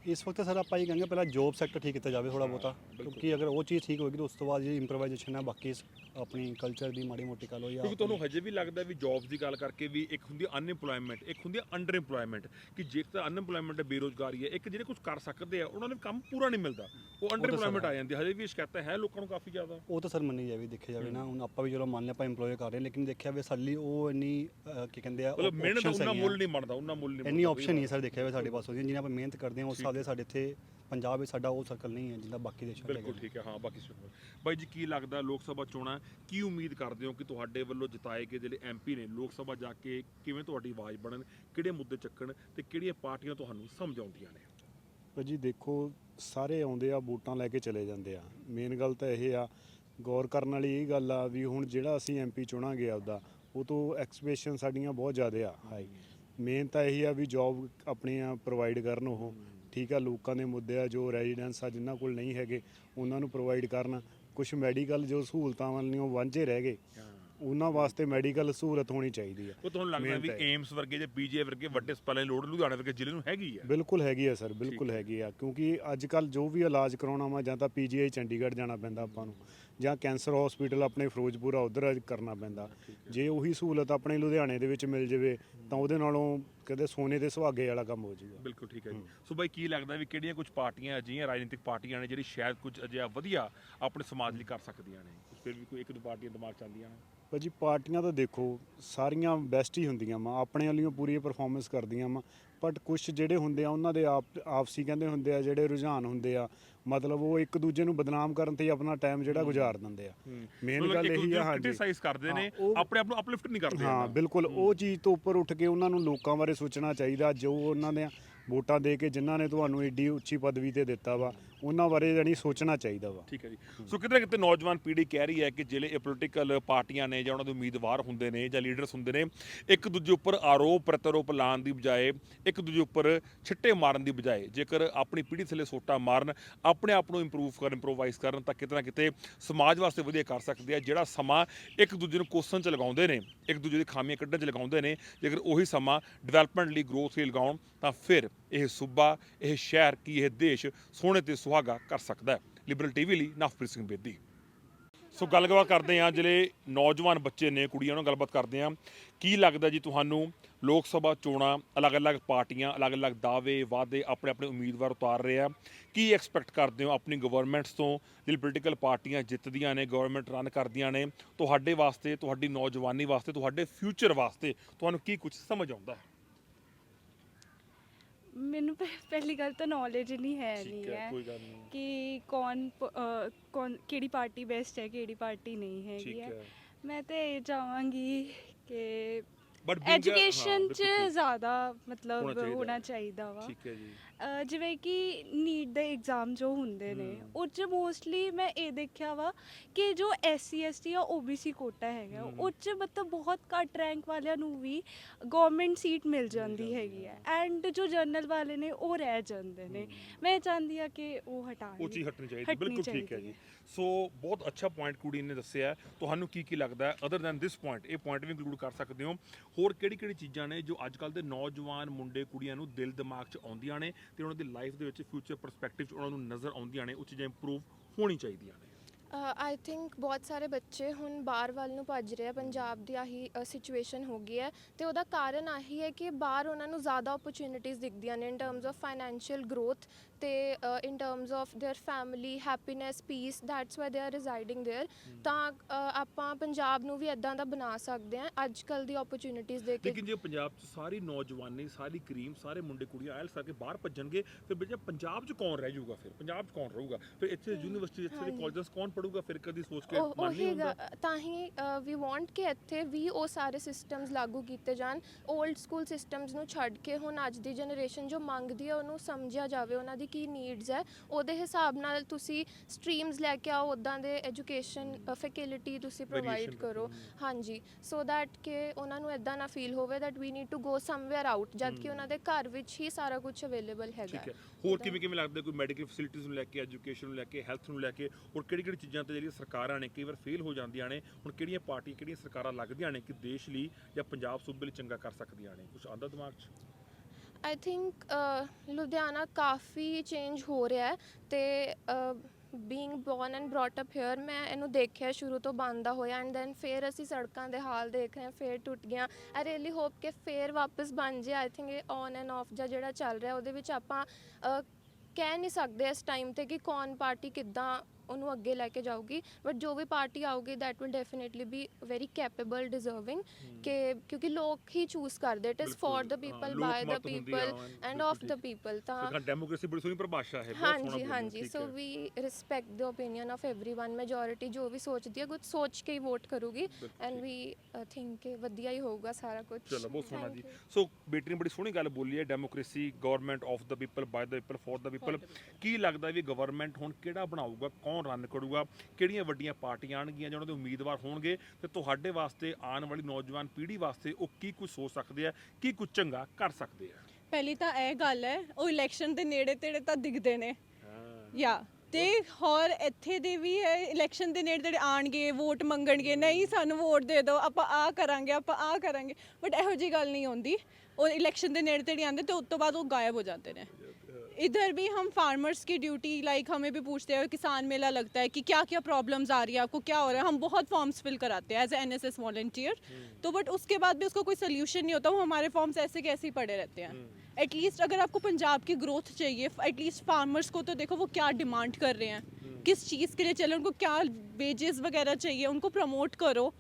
ਇਸ ਵਕਤ ਸਰ ਆਪਾਂ ਇਹ ਕਹਾਂਗੇ ਪਹਿਲਾਂ ਜੋਬ ਸੈਕਟਰ ਠੀਕ ਕੀਤਾ ਜਾਵੇ ਥੋੜਾ ਬਹੁਤਾ ਕਿਉਂਕਿ ਅਗਰ ਉਹ ਚੀਜ਼ ਠੀਕ ਹੋਏਗੀ ਤਾਂ ਉਸ ਤੋਂ ਬਾਅਦ ਜਿਹੜੀ ਇੰਪਰੋਵਾਈਜ਼ੇਸ਼ਨ ਹੈ ਬਾਕੀ ਆਪਣੀ ਕਲਚਰ ਦੀ ਮਾੜੀ ਮੋਟੀ ਗੱਲ ਹੋਈ ਕਿਉਂਕਿ ਤੁਹਾਨੂੰ ਹਜੇ ਵੀ ਲੱਗਦਾ ਵੀ ਜੌਬਸ ਦੀ ਗੱਲ ਕਰਕੇ ਵੀ ਇੱਕ ਹੁੰਦੀ ਅਨਇੰਪਲੋਇਮੈਂਟ ਇੱਕ ਹੁੰਦੀ ਅੰਡਰ ਇੰਪਲੋਇਮੈਂਟ ਕਿ ਜੇ ਤਾਂ ਅਨਇੰਪਲੋਇਮੈਂਟ ਹੈ ਬੇਰੋਜ਼ਗਾਰੀ ਹੈ ਇੱਕ ਜਿਹੜੇ ਕੁਝ ਕਰ ਸਕਦੇ ਆ ਉਹਨਾਂ ਨੂੰ ਕੰਮ ਪੂਰਾ ਨਹੀਂ ਮਿਲਦਾ ਉਹ ਅੰਡਰ ਇੰਪਲੋਇਮੈਂਟ ਆ ਜਾਂਦੀ ਹੈ। ਹਜੇ ਵੀ ਸ਼ਿਕਾਇਤਾਂ ਹੈ ਲੋਕਾਂ ਨੂੰ ਕਾਫੀ ਜ਼ਿਆਦਾ ਉਹ ਤਾਂ ਸਰ ਮੰਨੀ ਜਾਵੇ ਦੇਖਿਆ ਜਾਵੇ ਨਾ ਹੁਣ ਆਪਾਂ ਵੀ ਚਲੋ ਮੰਨ ਲਿਆ ਆਪਾਂ ਇੰਪਲੋਏ ਕਰ ਰਹੇ ਹਾਂ, ਲੇਕਿਨ ਦੇਖਿਆ ਵੀ ਸਾਡੇ ਲਈ ਉਹ ਇੰਨੀ ਕੀ ਕਹਿੰਦੇ ਆ ਮਤਲਬ ਮਿਹਨਤ ਉਹਨਾਂ। ਮੁੱਲ ਨਹੀਂ ਬਣਦਾ ਉਹਨਾਂ ਮੁੱਲ ਨਹੀਂ ਇੰਨੀ। ਆਪਸ਼ਨ ਨਹੀਂ ਹੈ ਸਰ ਦੇਖਿਆ ਜਾਵੇ ਸਾਡੇ ਪਾਸ ਜਿੰਨੇ ਆਪਾਂ ਮਿਹਨਤ ਕਰਦੇ ਹਾਂ ਉਸ ਹਿਸਾਬ ਦੇ ਸਾਡੇ ਇੱਥੇ ਪੰਜਾਬ ਵਿੱਚ ਸਾਡਾ ਉਹ ਸਰਕਲ ਨਹੀਂ ਹੈ ਜਿੰਦਾ ਬਾਕੀ ਦੇਸ਼ਾਂ ਬਿਲਕੁਲ। ਠੀਕ ਹੈ ਹਾਂ ਬਾਕੀ ਸੁਣੋ ਬਾਈ ਜੀ ਕੀ ਲੱਗਦਾ ਲੋਕ ਸਭਾ ਚੋਣਾਂ ਕੀ ਉਮੀਦ ਕਰਦੇ ਹੋ ਕਿ ਤੁਹਾਡੇ ਵੱਲੋਂ ਜਿਤਾਏ ਗਏ ਜਿਹੜੇ ਐਮਪੀ ਨੇ ਲੋਕ ਸਭਾ ਜਾ ਕੇ ਕਿਵੇਂ ਤੁਹਾਡੀ ਆਵਾਜ਼ ਬਣਨ ਕਿਹੜੇ ਮੁੱਦੇ ਚੱਕਣ ਤੇ ਕਿਹੜੀਆਂ ਪਾਰਟੀਆਂ ਤੁਹਾਨੂੰ ਸਮਝ ਆਉਂਦੀਆਂ ਨੇ ਭਾਜੀ ਦੇਖੋ ਸਾਰੇ ਆਉਂਦੇ ਆ ਵੋਟਾਂ ਲੈ ਕੇ ਚਲੇ ਜਾਂਦੇ ਆ। ਮੇਨ ਗੱਲ ਤਾਂ ਇਹ ਆ ਗੌਰ ਕਰਨ ਵਾਲੀ ਇਹ ਗੱਲ ਆ ਵੀ ਹੁਣ ਜਿਹੜਾ ਅਸੀਂ ਐਮਪੀ ਚੁਣਾਂਗੇ ਆਪਦਾ ਉਹ ਤੋਂ ਐਕਸਪੈਕਟੇਸ਼ਨ ਸਾਡੀਆਂ ਬਹੁਤ ਜ਼ਿਆਦਾ ਆ ਹਾਈ ਮੇਨ ਤਾਂ ਇਹੀ ਆ ਵੀ ਜੌਬ ਆਪਣੀਆਂ ਪ੍ਰੋਵਾਈਡ ਕਰਨ ਉਹ ਠੀਕ ਆ ਲੋਕਾਂ ਦੇ ਮੁੱਦੇ ਆ ਜੋ ਰੈਜ਼ੀਡੈਂਸ ਆ ਜਿਨ੍ਹਾਂ ਕੋਲ ਨਹੀਂ ਹੈਗੇ ਉਹਨਾਂ ਨੂੰ ਪ੍ਰੋਵਾਈਡ ਕਰਨ। ਕੁਝ ਮੈਡੀਕਲ ਜੋ ਸਹੂਲਤਾਂ ਵਾਲੀਆਂ ਵਾਂਝੇ ਰਹਿ ਗਏ। ਉਹਨਾਂ ਵਾਸਤੇ ਮੈਡੀਕਲ ਸਹੂਲਤ ਹੋਣੀ ਚਾਹੀਦੀ ਆ। ਉਹ ਤੁਹਾਨੂੰ ਲੱਗਦਾ ਵੀ। ਏਮਸ ਵਰਗੇ ਜਾਂ ਪੀਜੀਆਈ ਵਰਗੇ ਵੱਡੇ ਹਸਪਤਾਲਾਂ ਦੀ ਲੋੜ ਲੁਧਿਆਣੇ ਵਰਗੇ ਜ਼ਿਲ੍ਹੇ ਨੂੰ ਹੈਗੀ ਆ? ਬਿਲਕੁਲ ਹੈਗੀ ਆ ਸਰ ਬਿਲਕੁਲ ਹੈਗੀ ਆ। ਕਿਉਂਕਿ ਅੱਜ ਕੱਲ ਜੋ ਵੀ ਇਲਾਜ ਕਰਾਉਣਾ ਵਾ ਜਾਂ ਤਾਂ ਪੀਜੀਆਈ ਚੰਡੀਗੜ੍ਹ ਜਾਣਾ ਪੈਂਦਾ ਆਪਾਂ ਨੂੰ ਜਾਂ ਕੈਂਸਰ ਹਸਪੀਟਲ ਆਪਣੇ ਫਿਰੋਜ਼ਪੁਰ ਆ ਉਧਰ ਕਰਨਾ ਪੈਂਦਾ। ਜੇ ਉਹੀ ਸਹੂਲਤ ਆਪਣੇ ਲੁਧਿਆਣੇ ਦੇ ਵਿੱਚ ਮਿਲ ਜਾਵੇ ਤਾਂ ਉਹਦੇ ਨਾਲੋਂ ਕਦੇ ਸੋਨੇ ਦੇ ਸੁਹਾਗੇ ਵਾਲਾ ਕੰਮ ਹੋ ਜਾਊਗਾ। ਬਿਲਕੁਲ ਠੀਕ ਹੈ ਜੀ। ਸੋ ਬਾਈ ਕੀ ਲੱਗਦਾ ਵੀ ਕਿਹੜੀਆਂ ਕੁਝ ਪਾਰਟੀਆਂ ਅਜਿਹੀਆਂ ਰਾਜਨੀਤਿਕ ਪਾਰਟੀਆਂ ਨੇ ਜਿਹੜੀ ਸ਼ਾਇਦ ਕੁਝ ਅਜਿਹਾ ਵਧੀਆ ਆਪਣੇ ਸਮਾਜ ਲਈ ਕਰ ਸਕਦੀਆਂ ਨੇ? ਫਿਰ ਵੀ ਕੋਈ ਇੱਕ ਦੋ ਪਾਰਟੀਆਂ ਦਿਮਾਗ 'ਚ ਆਉਂਦੀਆਂ ਨੇ? ਭਾਜੀ ਪਾਰਟੀਆਂ ਤਾਂ ਦੇਖੋ ਸਾਰੀਆਂ ਬੈਸਟ ਹੀ ਹੁੰਦੀਆਂ ਵਾ। ਆਪਣੇ ਵਾਲੀਆਂ ਪੂਰੀ ਪਰਫਾਰਮੈਂਸ ਕਰਦੀਆਂ ਵਾ। ਬਟ ਕੁਝ ਜਿਹੜੇ ਹੁੰਦੇ ਆ ਉਹਨਾਂ ਦੇ ਆਪ ਆਪਸੀ ਕਹਿੰਦੇ ਹੁੰਦੇ ਆ ਜਿਹੜੇ ਰੁਝਾਨ ਹੁੰਦੇ ਆ ਮਤਲਬ ਉਹ ਇੱਕ ਦੂਜੇ ਨੂੰ ਬਦਨਾਮ ਕਰਨ ਤੇ ਹੀ ਆਪਣਾ ਟਾਈਮ ਜਿਹੜਾ ਗੁਜ਼ਾਰ ਦਿੰਦੇ ਆ। ਮੇਨ ਗੱਲ ਇਹੀ ਆ ਹਾਂਜੀ। ਕ੍ਰਿਟਿਸਾਈਜ਼ ਕਰਦੇ ਨੇ ਆਪਣੇ ਆਪ ਨੂੰ ਅਪਲਿਫਟ ਨਹੀਂ ਕਰਦੇ ਹਾਂ ਬਿਲਕੁਲ ਉਹ ਚੀਜ਼ ਤੋਂ ਉੱਪਰ ਉੱਠ ਕੇ ਉਹਨਾਂ ਨੂੰ ਲੋਕਾਂ ਬਾਰੇ ਸੋਚਣਾ ਚਾਹੀਦਾ ਜੋ ਉਹਨਾਂ ਦੇ ਵੋਟਾਂ ਦੇ ਕੇ ਜਿਨ੍ਹਾਂ ਨੇ ਤੁਹਾਨੂੰ ਏਡੀ ਉੱਚੀ ਪਦਵੀ ਤੇ ਦਿੱਤਾ ਵਾ ਉਹਨਾਂ ਬਾਰੇ ਜਾਨੀ ਸੋਚਣਾ ਚਾਹੀਦਾ ਵਾ। ਠੀਕ ਹੈ ਜੀ। ਸੋ ਕਿਤੇ ਨਾ ਕਿਤੇ ਨੌਜਵਾਨ ਪੀੜ੍ਹੀ ਕਹਿ ਰਹੀ ਹੈ ਕਿ ਜਿਹੜੇ ਇਹ ਪੋਲੀਟੀਕਲ ਪਾਰਟੀਆਂ ਨੇ ਜਾਂ ਉਹਨਾਂ ਦੇ ਉਮੀਦਵਾਰ ਹੁੰਦੇ ਨੇ ਜਾਂ ਲੀਡਰਸ ਹੁੰਦੇ ਨੇ, ਇੱਕ ਦੂਜੇ ਉੱਪਰ ਆਰੋਪ ਪ੍ਰਤੀਰੋਪ ਲਾਉਣ ਦੀ ਬਜਾਏ, ਇੱਕ ਦੂਜੇ ਉੱਪਰ ਛਿੱਟੇ ਮਾਰਨ ਦੀ ਬਜਾਏ, ਜੇਕਰ ਆਪਣੀ ਪੀੜ੍ਹੀ ਥੱਲੇ ਸੋਟਾ ਮਾਰਨ, ਆਪਣੇ ਆਪ ਨੂੰ ਇੰਪਰੂਵ ਕਰਨ ਇੰਪਰੋਵਾਈਜ਼ ਕਰਨ, ਤਾਂ ਕਿਤੇ ਨਾ ਕਿਤੇ ਸਮਾਜ ਵਾਸਤੇ ਵਧੀਆ ਕਰ ਸਕਦੇ ਆ ਜਿਹੜਾ ਸਮਾਂ ਇੱਕ ਦੂਜੇ ਨੂੰ ਕੋਸਣ ਚ ਲਗਾਉਂਦੇ ਨੇ, ਇੱਕ ਦੂਜੇ ਦੀ ਖਾਮੀਆਂ ਕੱਢਣ ਚ ਲਗਾਉਂਦੇ ਨੇ, ਜੇਕਰ ਉਹੀ ਸਮਾਂ ਡਿਵੈਲਪਮੈਂਟ ਲਈ ਗਰੋਥ ਲਈ ਲਗਾਉਣ, ਤਾਂ ਫਿਰ ਇਹ ਸੂਬਾ, ਇਹ ਸ਼ਹਿਰ ਕੀ, ਇਹ ਦੇਸ਼ ਸੋਹਣੇ ਤੇ ਸੁਹਾਗਾ ਕਰ ਸਕਦਾ ਹੈ। ਲਿਬਰਲ ਟੀਵੀ ਲਈ ਨਵਪ੍ਰੀਤ ਸਿੰਘ ਬੇਦੀ। ਸੋ ਗੱਲਬਾਤ ਕਰਦੇ ਹਾਂ, ਜਿਹੜੇ ਨੌਜਵਾਨ ਬੱਚੇ ਨੇ, ਕੁੜੀਆਂ ਨਾਲ ਗੱਲਬਾਤ ਕਰਦੇ ਹਾਂ। ਕੀ ਲੱਗਦਾ ਜੀ ਤੁਹਾਨੂੰ, ਲੋਕ ਸਭਾ ਚੋਣਾਂ, ਅਲੱਗ-ਅਲੱਗ ਪਾਰਟੀਆਂ, ਅਲੱਗ-ਅਲੱਗ ਦਾਅਵੇ, ਵਾਅਦੇ ਆਪਣੇ ਆਪਣੇ ਉਮੀਦਵਾਰ ਉਤਾਰ ਰਹੇ ਆ? ਕੀ ਐਕਸਪੈਕਟ ਕਰਦੇ ਹੋ ਆਪਣੀ ਗਵਰਨਮੈਂਟਸ ਤੋਂ, ਜਿਹੜੀ ਪੋਲੀਟੀਕਲ ਪਾਰਟੀਆਂ ਜਿੱਤਦੀਆਂ ਨੇ ਗਵਰਨਮੈਂਟ ਰਨ ਕਰਦੀਆਂ ਨੇ? ਤੁਹਾਡੇ ਵਾਸਤੇ, ਤੁਹਾਡੀ ਨੌਜਵਾਨੀ ਵਾਸਤੇ, ਤੁਹਾਡੇ ਫਿਊਚਰ ਵਾਸਤੇ ਤੁਹਾਨੂੰ ਕੀ ਕੁਝ ਸਮਝ ਆਉਂਦਾ ਹੈ? ਮੈਨੂੰ ਪਹਿ- ਪਹਿਲੀ ਗੱਲ ਤਾਂ ਨੌਲੇਜ ਨਹੀਂ ਹੈ ਨਹੀਂ ਠੀਕ ਹੈ ਹੈ ਕੋਈ ਗੱਲ ਨਹੀਂ। ਕਿ ਕੌਣ ਪ- ਅ, ਕੌਣ ਕਿਹੜੀ ਪਾਰਟੀ ਬੈਸਟ ਹੈ ਕਿਹੜੀ ਪਾਰਟੀ ਨਹੀਂ ਹੈਗੀ ਹੈ। ਹੈ। ਮੈਂ ਤਾਂ ਇਹ ਚਾਹਾਂਗੀ ਕਿ ਹਾਂ, ਐਜੂਕੇਸ਼ਨ 'ਚ। ਜ਼ਿਆਦਾ ਹੋਣਾ ਮਤਲਬ ਚਾਹੀਦਾ ਹੋਣਾ। ਚਾਹੀਦਾ ਵਾ। ਠੀਕ ਹੈ ਜੀ। ਅ, ਜਿਵੇਂ ਕਿ ਨੀਟ ਦੇ ਐਗਜ਼ਾਮ ਜੋ ਹੁੰਦੇ ਨੇ ਉਹ 'ਚ ਮੋਸਟਲੀ ਮੈਂ ਇਹ ਦੇਖਿਆ ਵਾ ਕਿ ਜੋ ਐਸਸੀ ਐਸਟੀ ਜਾਂ ਓਬੀਸੀ ਕੋਟਾ ਹੈਗਾ ਉਹ 'ਚ ਮਤਲਬ ਬਹੁਤ ਘੱਟ ਰੈਂਕ ਵਾਲਿਆਂ ਨੂੰ ਵੀ ਗਵਰਨਮੈਂਟ ਸੀਟ ਮਿਲ ਜਾਂਦੀ ਹੈਗੀ ਹੈ। ਐਂਡ ਜੋ ਜਨਰਲ ਵਾਲੇ ਨੇ ਉਹ ਰਹਿ ਜਾਂਦੇ ਨੇ। ਮੈਂ ਚਾਹੁੰਦੀ ਆ ਕਿ ਉਹ ਹਟਾ ਉਹ ਚੀਜ਼ ਹਟਣੀ ਚਾਹੀਦੀ ਬਿਲਕੁਲ ਠੀਕ ਹੈ ਜੀ। ਸੋ ਬਹੁਤ ਅੱਛਾ ਪੁਆਇੰਟ ਕੁੜੀ ਨੇ ਦੱਸਿਆ। ਤੁਹਾਨੂੰ ਕੀ ਕੀ ਲੱਗਦਾ ਅਦਰ ਦੈਨ ਦਿਸ ਪੁਆਇੰਟ ਇਹ ਪੁਆਇੰਟ ਵੀ ਇਨਕਲੂਡ ਕਰ ਸਕਦੇ ਹੋ। ਹੋਰ ਕਿਹੜੀ ਕਿਹੜੀ ਚੀਜ਼ਾਂ ਨੇ ਜੋ ਅੱਜ ਕੱਲ ਦੇ ਨੌਜਵਾਨ ਮੁੰਡੇ ਕੁੜੀਆਂ ਨੂੰ ਦਿਲ ਦਿਮਾਗ 'ਚ ਆਉਂਦੀਆਂ ਨੇ? ਤੇ ਉਹਨਾਂ ਦੀ ਲਾਈਫ ਦੇ ਵਿੱਚ ਫਿਊਚਰ ਪਰਸਪੈਕਟਿਵ ਉਹਨਾਂ ਨੂੰ ਨਜ਼ਰ ਆਉਂਦੀਆਂ ਨੇ, ਉਹ ਚੀਜ਼ਾਂ ਇੰਪਰੂਵ ਹੋਣੀ ਚਾਹੀਦੀਆਂ ਨੇ। ਆਈ ਥਿੰਕ ਬਹੁਤ ਸਾਰੇ ਬੱਚੇ ਹੁਣ ਬਾਹਰ ਵੱਲ ਨੂੰ ਭੱਜ ਰਹੇ ਆ, ਪੰਜਾਬ ਦੀ ਆਹੀ ਸਿਚੁਏਸ਼ਨ ਹੋ ਗਈ ਹੈ ਤੇ ਉਹਦਾ ਕਾਰਨ ਆਹੀ ਹੈ ਕਿ ਬਾਹਰ ਉਹਨਾਂ ਨੂੰ ਜ਼ਿਆਦਾ ਓਪਰਚ्युनिटीज ਦਿਖਦੀਆਂ ਨੇ in terms of financial growth ਤੇ in terms of their family happiness peace that's why they are residing there ਤਾਂ ਆਪਾਂ ਪੰਜਾਬ ਨੂੰ ਵੀ ਇਦਾਂ ਦਾ ਬਣਾ ਸਕਦੇ ਹਾਂ ਅੱਜ ਕੱਲ ਦੀ ਓਪਰਚ्युनिटीज ਦੇ ਕੇ। ਲੇਕਿਨ ਜੇ ਪੰਜਾਬ ਚ ਸਾਰੀ ਨੌਜਵਾਨੀ ਸਾਰੀ ਕਰੀਮ ਸਾਰੇ ਮੁੰਡੇ ਕੁੜੀਆਂ ਆਇਲਸ ਕਰਕੇ ਬਾਹਰ ਭੱਜਣਗੇ ਫਿਰ ਬੇਟਾ ਪੰਜਾਬ ਚ ਕੌਣ ਰਹਿ ਜਾਊਗਾ ਫਿਰ? ਪੰਜਾਬ ਚ ਕੌਣ ਰਹੂਗਾ? ਫਿਰ ਇੱਥੇ ਯੂਨੀਵਰਸਿਟੀ ਇੱਥੇ ਦੇ ਹਾਂਜੀ। ਕੌਣ ਪੜੂਗਾ ਫਿਰ ਕਦੀ ਸੋਚ ਕੇ ਉਹ- ਤਾਂ ਹੀ ਵੀ ਵਾਂਟ ਕਿ ਇੱਥੇ ਵੀ ਉਹ ਸਾਰੇ ਸਿਸਟਮਸ ਲਾਗੂ ਕੀਤੇ ਜਾਣ। 올ਡ ਸਕੂਲ ਸਿਸਟਮਸ ਨੂੰ ਛੱਡ ਕੇ ਹੁਣ ਅੱਜ ਦੀ ਜਨਰੇਸ਼ਨ ਜੋ ਮੰਗਦੀ ਹੈ ਉਹਨੂੰ ਸਮਝਿਆ ਜਾਵੇ ਉਹਨਾਂ ਦੀ ਕੀ ਨੀਡਸ ਹੈ ਉਹਦੇ ਹਿਸਾਬ ਨਾਲ ਤੁਸੀਂ ਸਟਰੀਮਸ ਲੈ ਕੇ ਆਓ ਉਦਾਂ ਦੇ ਐਜੂਕੇਸ਼ਨ ਫੈਸਿਲਿਟੀ ਤੁਸੀਂ ਪ੍ਰੋਵਾਈਡ ਕਰੋ ਹਾਂਜੀ ਸੋ ਦੈਟ ਕਿ ਉਹਨਾਂ ਨੂੰ ਇਦਾਂ ਨਾ ਫੀਲ ਹੋਵੇ that we need to go somewhere out ਜਦ ਕਿ ਉਹਨਾਂ ਦੇ ਘਰ ਵਿੱਚ ਹੀ ਸਾਰਾ ਕੁਝ ਅਵੇਲੇਬਲ ਹੈਗਾ। ਠੀਕ ਹੈ। ਹੋਰ ਕਿਵੇਂ ਕਿਵੇਂ ਲੱਗਦਾ ਕੋਈ ਮੈਡੀਕਲ ਫੈਸਿਲਿਟੀਜ਼ ਨੂੰ ਲੈ ਕੇ ਐਜੂਕੇਸ਼ਨ ਨੂੰ ਲੈ ਕੇ ਹੈਲਥ ਨੂੰ ਲੈ ਕੇ ਹੋਰ ਕਿਹੜੀ ਕਿਹੜੀ ਚੀਜ਼ਾਂ ਤੇ ਜਿਹੜੀਆਂ ਸਰਕਾਰਾਂ ਨੇ ਕਈ ਵਾਰ ਫੇਲ ਹੋ ਜਾਂਦੀਆਂ ਨੇ ਹੁਣ ਕਿਹੜੀਆਂ ਪਾਰਟੀਆਂ ਕਿਹੜੀਆਂ ਸਰਕਾਰਾਂ ਲੱਗਦੀਆਂ ਨੇ ਕਿ ਦੇਸ਼ ਲਈ ਜਾਂ ਪੰਜਾਬ ਸੂਬੇ ਲਈ ਚੰਗਾ ਕਰ ਸਕਦੀਆਂ ਨੇ? ਕੁਝ ਆਉਂਦਾ ਦਿਮਾਗ 'ਚ? ਆਈ ਥਿੰਕ ਲੁਧਿਆਣਾ ਕਾਫੀ ਚੇਂਜ ਹੋ ਰਿਹਾ ਹੈ ਤੇ being born and brought up here ਮੈਂ ਇਹਨੂੰ ਦੇਖਿਆ ਸ਼ੁਰੂ ਤੋਂ ਬੰਦਾ ਹੋਇਆ ਐਂਡ ਦੈਨ ਫੇਰ ਅਸੀਂ ਸੜਕਾਂ ਦੇ ਹਾਲ ਦੇਖ ਰਹੇ ਹਾਂ, ਫੇਰ ਟੁੱਟ ਗਿਆ। ਆਈ ਰੀਅਲੀ ਹੋਪ ਕਿ ਫੇਰ ਵਾਪਸ ਬਣ ਜਾਏ। ਆਈ ਥਿੰਕ ਇਹ ਔਨ ਐਂਡ ਆਫ ਜਾਂ ਜਿਹੜਾ ਚੱਲ ਰਿਹਾ, ਉਹਦੇ ਵਿੱਚ ਆਪਾਂ uh, ਕਹਿ ਨਹੀਂ ਸਕਦੇ ਇਸ ਟਾਈਮ ਤੇ ਕਿ ਕੌਣ ਪਾਰਟੀ ਕਿੱਦਾਂ ਉਹਨੂੰ ਅੱਗੇ ਲੈ ਕੇ ਜਾਊਗੀ। ਬਟ ਜੋ ਵੀ ਪਾਰਟੀ ਆਊਗੀ that will definitely be very capable deserving ਕਿ ਕਿਉਂਕਿ ਲੋਕ ਹੀ ਚੂਜ਼ ਕਰਦੇ। It is for the people by the people and of the people ਤਾਂ ਡੈਮੋਕ੍ਰੇਸੀ ਬੜੀ ਸੋਹਣੀ ਪਰਿਭਾਸ਼ਾ ਹੈ ਹਾਂਜੀ ਹਾਂਜੀ। So we respect the opinion of everyone majority ਜੋ ਵੀ ਸੋਚਦੀ ਹੈ ਕੁਝ ਸੋਚ ਕੇ ਹੀ ਵੋਟ ਕਰੂਗੀ ਐਂਡ ਵੀ ਥਿੰਕ ਕਿ ਵਧੀਆ ਹੀ ਹੋਊਗਾ ਸਾਰਾ ਕੁਝ ਚਲੋ ਬਹੁਤ ਸੋਹਣਾ ਜੀ। ਸੋ ਬੇਟਰੀ ਨੇ ਬੜੀ ਸੋਹਣੀ ਗੱਲ ਬੋਲੀ ਹੈ democracy government of the people by the people for the people ਕੀ ਲੱਗਦਾ ਵੀ ਗਵਰਨਮੈਂਟ ਹੁਣ ਕਿਹੜਾ ਬਣਾਊਗਾ ਕੌਣ ਰਨ ਕਰੂਗਾ ਕਿਹੜੀਆਂ ਵੱਡੀਆਂ ਪਾਰਟੀਆਂ ਆਣਗੀਆਂ ਜਾਂ ਉਹਨਾਂ ਦੇ ਉਮੀਦਵਾਰ ਹੋਣਗੇ ਤੇ ਤੁਹਾਡੇ ਵਾਸਤੇ ਆਉਣ ਵਾਲੀ ਨੌਜਵਾਨ ਪੀੜ੍ਹੀ ਵਾਸਤੇ ਉਹ ਕੀ ਕੁਝ ਸੋਚ ਸਕਦੇ ਆ ਕੀ ਕੁਝ ਚੰਗਾ ਕਰ ਸਕਦੇ ਆ? ਪਹਿਲੀ ਤਾਂ ਇਹ ਗੱਲ ਹੈ ਉਹ ਇਲੈਕਸ਼ਨ ਦੇ ਨੇੜੇ ਤੇੜੇ ਤਾਂ ਦਿਖਦੇ ਨੇ। ਯਾ ਤੇ ਹੋਰ ਇੱਥੇ ਦੇ ਵੀ ਇਲੈਕਸ਼ਨ ਦੇ ਨੇੜੇ ਤੇੜੇ ਆਣਗੇ ਵੋਟ ਮੰਗਣਗੇ ਨਹੀਂ ਸਾਨੂੰ ਵੋਟ ਦੇ ਦਿਓ ਆਪਾਂ ਆ ਕਰਾਂਗੇ ਆਪਾਂ ਆ ਕਰਾਂਗੇ ਬਟ ਇਹੋ ਜੀ ਗੱਲ ਨਹੀਂ ਹੁੰਦੀ ਉਹ ਇਲੈਕਸ਼ਨ ਦੇ ਨੇੜੇ ਤੇੜੇ ਆਉਂਦੇ ਤੇ ਉਸ ਤੋਂ ਬਾਅਦ ਉਹ ਗਾਇਬ ਹੋ ਜਾਂਦੇ ਨੇ। इधर भी हम फार्मर्स की ड्यूटी लाइक हमें भी पूछते हैं किसान मेला लगता है कि क्या क्या प्रॉब्लम्स आ रही है आपको क्या हो रहा है? हम बहुत फॉर्म्स फिल कराते हैं as N S S volunteer तो बट उसके बाद भी उसका कोई सोल्यूशन नहीं होता वो हमारे फॉर्म्स ऐसे कैसे ही पड़े रहते हैं। एटलीस्ट अगर आपको पंजाब की ग्रोथ चाहिए एटलीस्ट फार्मर्स को तो देखो वो क्या डिमांड कर रहे हैं। किस चीज़ के लिए चले उनको क्या वेजेस वगैरह चाहिए उनको प्रमोट करो।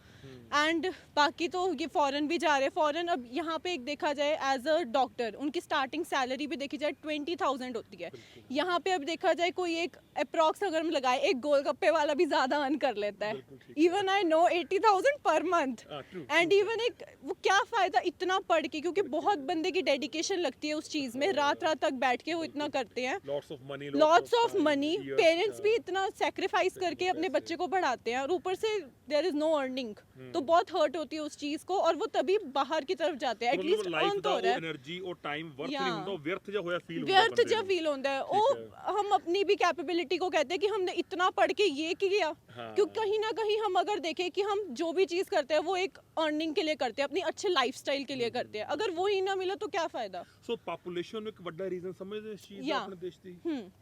एंड बाकी तो ये फॉरेन भी जा रहे हैं। फॉरेन अब यहाँ पे एक देखा जाए एज अ डॉक्टर उनकी स्टार्टिंग सैलरी भी देखी जाए ट्वेंटी थाउज़ेंड होती है। यहाँ पे अब देखा जाए कोई एक अप्रॉक्स अगर हम लगाए एक गोलगप्पे वाला भी ज़्यादा अर्न कर लेता है। Even I know eighty thousand per month and even एक वो क्या फ़ायदा इतना पढ़ के क्योंकि बहुत बंदे की डेडिकेशन लगती है उस चीज़ में। रात रात तक बैठ के वो इतना करते हैं। Lots of money lots of money parents भी इतना सेक्रीफाइस करके अपने बच्चे को पढ़ाते हैं और ऊपर से देर इज़ नो अर्निंग तो बहुत हर्ट होती है उस चीज़ को और वो तभी बाहर की तरफ़ जाते हैं। एटलीस्ट तो अंत हो रहा। है एनर्जी और टाइम वर्थ नहीं होता व्यर्थ ਵਿਅਰਥ होया फील ਫੀਲ जब फील होता है। वो हम अपनी भी कैपेबिलिटी को कहते हैं कि हमने इतना पढ़ के ये किया। क्योंकि कहीं ना कहीं हम अगर देखें कि हम जो भी चीज़ करते हैं वो एक अर्निंग के लिए करते हैं अपनी अच्छे लाइफस्टाइल के लिए करते हैं। अगर वो ही ना मिले तो क्या फ़ायदा? ਸੋ ਪੋਪੂਲੇਸ਼ਨ ਨੂੰ ਇੱਕ ਵੱਡਾ ਰੀਜ਼ਨ ਸਮਝਦੇ ਇਸ ਚੀਜ਼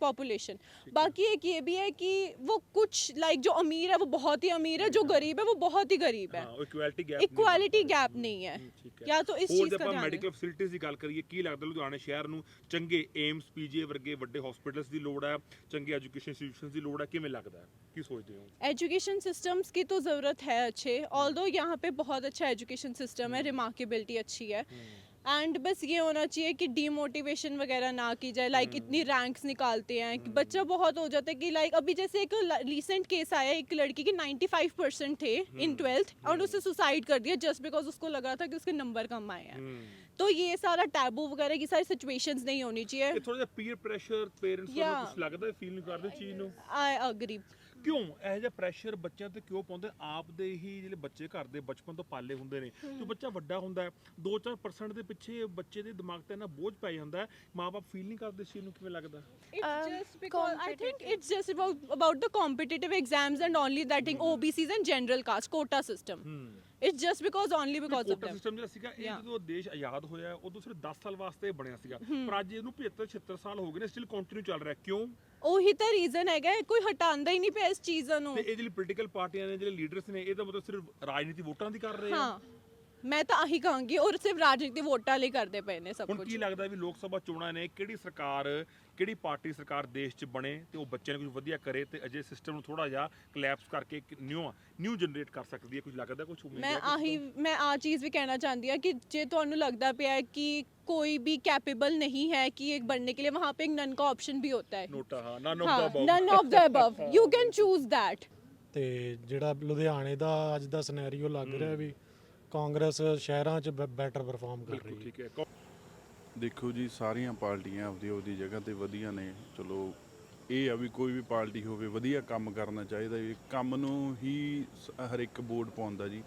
पॉपुलेशन बाकी एक ये भी है कि वो कुछ लाइक जो अमीर है वो बहुत ही अमीर है जो गरीब है वो बहुत ही गरीब है। ਹਾਂ ਉਹ ਇਕੁਐਲਿਟੀ ਗੈਪ इक्वालिटी गैप नहीं है ਠੀਕ ਹੈ या तो इस ਹੋਰ चीज़ ਜੇ का ਆਪਾਂ ध्यान है। ਮੈਡੀਕਲ ਫੈਸਿਲਿਟੀਜ਼ ਦੀ ਗੱਲ ਕਰੀਏ ਕੀ ਲੱਗਦਾ ਲੁਧਿਆਣਾ ਸ਼ਹਿਰ ਨੂੰ ਚੰਗੇ ਏਮਸ ਪੀਜੀਏ ਵਰਗੇ ਵੱਡੇ ਹਸਪੀਟਲਸ ਦੀ ਲੋੜ ਹੈ ਚੰਗੇ ਐਜੂਕੇਸ਼ਨ ਇੰਸਟੀਟਿਊਸ਼ਨਸ ਦੀ ਲੋੜ ਹੈ ਕਿਵੇਂ ਲੱਗਦਾ ਹੈ ਕੀ ਸੋਚਦੇ ਹੋ एजुकेशन सिस्टम्स की तो ज़रूरत है अच्छे ऑल दो यहाँ पे बहुत अच्छा एजुकेशन सिस्टम है रिमार्केबिलिटी अच्छी है एंड बस ये होना चाहिए कि डीमोटिवेशन वगैरह ना की जाए लाइक like, हम्म। इतनी रैंक्स निकालते हैं कि बच्चा हम्म। बहुत हो जाता है कि लाइक like, अभी जैसे एक रिसेंट केस आया एक लड़की के 95 परसेंट थे इन ट्वेल्थ और उसे सुसाइड कर दिया जस्ट बिकॉज़ उसको लगा था कि उसके नंबर कम आए हैं। हम्म। तो ये सारा टैबू वगैरह की सारी सिचुएशंस नहीं होनी चाहिए। थोड़ा सा पीयर प्रेशर पेरेंट्स को कुछ लगता है फील नहीं करते चीज़ नो आई एग्री ਕਿਉਂ ਇਹੋ ਜਿਹਾ ਪ੍ਰੈਸ਼ਰ ਬੱਚਿਆਂ ਤੇ ਕਿਉਂ ਪਾਉਂਦੇ? ਆਪ ਦੇ ਹੀ ਜਿਹੜੇ ਬੱਚੇ ਘਰ ਦੇ ਬਚਪਨ ਤੋਂ ਪਾਲੇ ਹੁੰਦੇ ਨੇ। ਜੋ ਬੱਚਾ ਵੱਡਾ ਹੁੰਦਾ ਹੈ 2-4% ਦੇ ਪਿੱਛੇ ਬੱਚੇ ਦੇ ਦਿਮਾਗ ਤੇ ਨਾ ਬੋਝ ਪੈ ਜਾਂਦਾ ਹੈ ਮਾਪੇ ਫੀਲ ਨਹੀਂ ਕਰਦੇ ਚੀਜ਼ ਨੂੰ ਕਿਵੇਂ ਲੱਗਦਾ? Um, just because I think it's just about about the competitive exams and only that thing OBCs and general caste quota system. It's just because only because of quota. System ਜਿਹੜਾ ਸੀਗਾ ਇਹ. ਜਦੋਂ ਦੇਸ਼ ਆਜ਼ਾਦ ਹੋਇਆ ਉਦੋਂ ਸਿਰਫ 10 ਸਾਲ ਵਾਸਤੇ ਬਣਿਆ ਸੀਗਾ। ਪਰ ਅੱਜ ਇਹਨੂੰ 75 76 ਸਾਲ ਹੋ ਗਏ ਨੇ ਸਟਿਲ ਕੰਟੀਨਿਊ ਚੱਲ ਰਿਹਾ। ਕਿਉਂ? ਉਹੀ ਤਾਂ ਰੀਜ਼ਨ ਹੈਗਾ ਹੈ, ਕੋਈ ਹਟਾਉਂਦਾ ਹੀ ਨਹੀਂ ਪਿਆ ਇਸ ਚੀਜ਼ਾਂ ਨੂੰ। ਤੇ ਇਹ ਜਿਹੜੀ ਪੋਲੀਟੀਕਲ ਪਾਰਟੀਆਂ ਨੇ ਜਿਹੜੇ ਲੀਡਰਸ ਨੇ ਇਹ ਤਾਂ ਮਤਲਬ ਸਿਰਫ ਰਾਜਨੀਤੀ ਵੋਟਾਂ ਦੀ ਕਰ ਰਹੇ ਆ। ਹਾਂ ਮੈਂ ਤਾਂ ਆਹੀ ਕਹਾਂਗੀ ਔਰ ਸਿਰਫ ਰਾਜਨੀਤੀ ਵੋਟਾਂ ਲਈ ਕਰਦੇ ਪਏ ਨੇ ਸਭ ਹੁਣ ਕੁਝ। ਕੀ ਲੱਗਦਾ ਵੀ ਲੋਕ ਸਭਾ ਚੋਣਾਂ ਨੇ ਕਿਹੜੀ ਸਰਕਾਰ ਕਿਹੜੀ ਪਾਰਟੀ ਸਰਕਾਰ ਦੇਸ਼ 'ਚ ਬਣੇ ਤੇ ਉਹ ਬੱਚਿਆਂ ਨੂੰ ਕੁਝ ਵਧੀਆ ਕਰੇ ਤੇ ਅਜੇ ਸਿਸਟਮ ਨੂੰ ਥੋੜਾ ਜਿਹਾ ਕਲੈਪਸ ਕਰਕੇ ਇੱਕ ਨਿਊ ਨਿਊ ਜਨਰੇਟ ਕਰ ਸਕਦੀ ਹੈ ਕੁਝ ਲੱਗਦਾ ਕੁਝ ਉਮੀਦ ਮੈਂ ਹੈ ਕੁਛ ਆਹੀ ਮੈਂ ਆ ਚੀਜ਼ ਵੀ ਕਹਿਣਾ ਚਾਹੁੰਦੀ ਹਾਂ ਕਿ ਜੇ ਤੁਹਾਨੂੰ ਲੱਗਦਾ ਪਿਆ ਹੈ ਕਿ ਕੋਈ भी कैपेबल नहीं है कि एक बनने के लिए वहाँ पे एक नन का ऑप्शन भी होता है ਨੋਟਾ ਹਾਂ ਨਨ ਆਫ हाँ the above none of the above you can choose that ਤੇ ਜਿਹੜਾ ਲੁਧਿਆਣੇ ਦਾ ਅੱਜ ਦਾ ਸਿਨੈਰੀਓ ਲੱਗ ਰਿਹਾ ਵੀ ਕਾਂਗਰਸ ਸ਼ਹਿਰਾਂ 'ਚ ਬੈਟਰ ਪਰਫਾਰਮ ਕਰ ਰਹੀ ਬਿਲਕੁਲ ਹੈ ਠੀਕ ਹੈ ਕੌ- ਦੇਖੋ ਜੀ, ਸਾਰੀਆਂ ਪਾਰਟੀਆਂ ਆਪਦੀ ਆਪਦੀ ਜਗ੍ਹਾ ਤੇ ਵਧੀਆ ਨੇ। ਚਲੋ, ਇਹ ਆ ਵੀ ਕੋਈ ਵੀ ਪਾਰਟੀ ਹੋਵੇ, ਵਧੀਆ ਕੰਮ ਕਰਨਾ ਚਾਹੀਦਾ। ਜੀ ਕੰਮ ਨੂੰ ਹੀ ਸ- ਹਰ ਇੱਕ ਵੋਟ ਪਾਉਂਦਾ ਜੀ।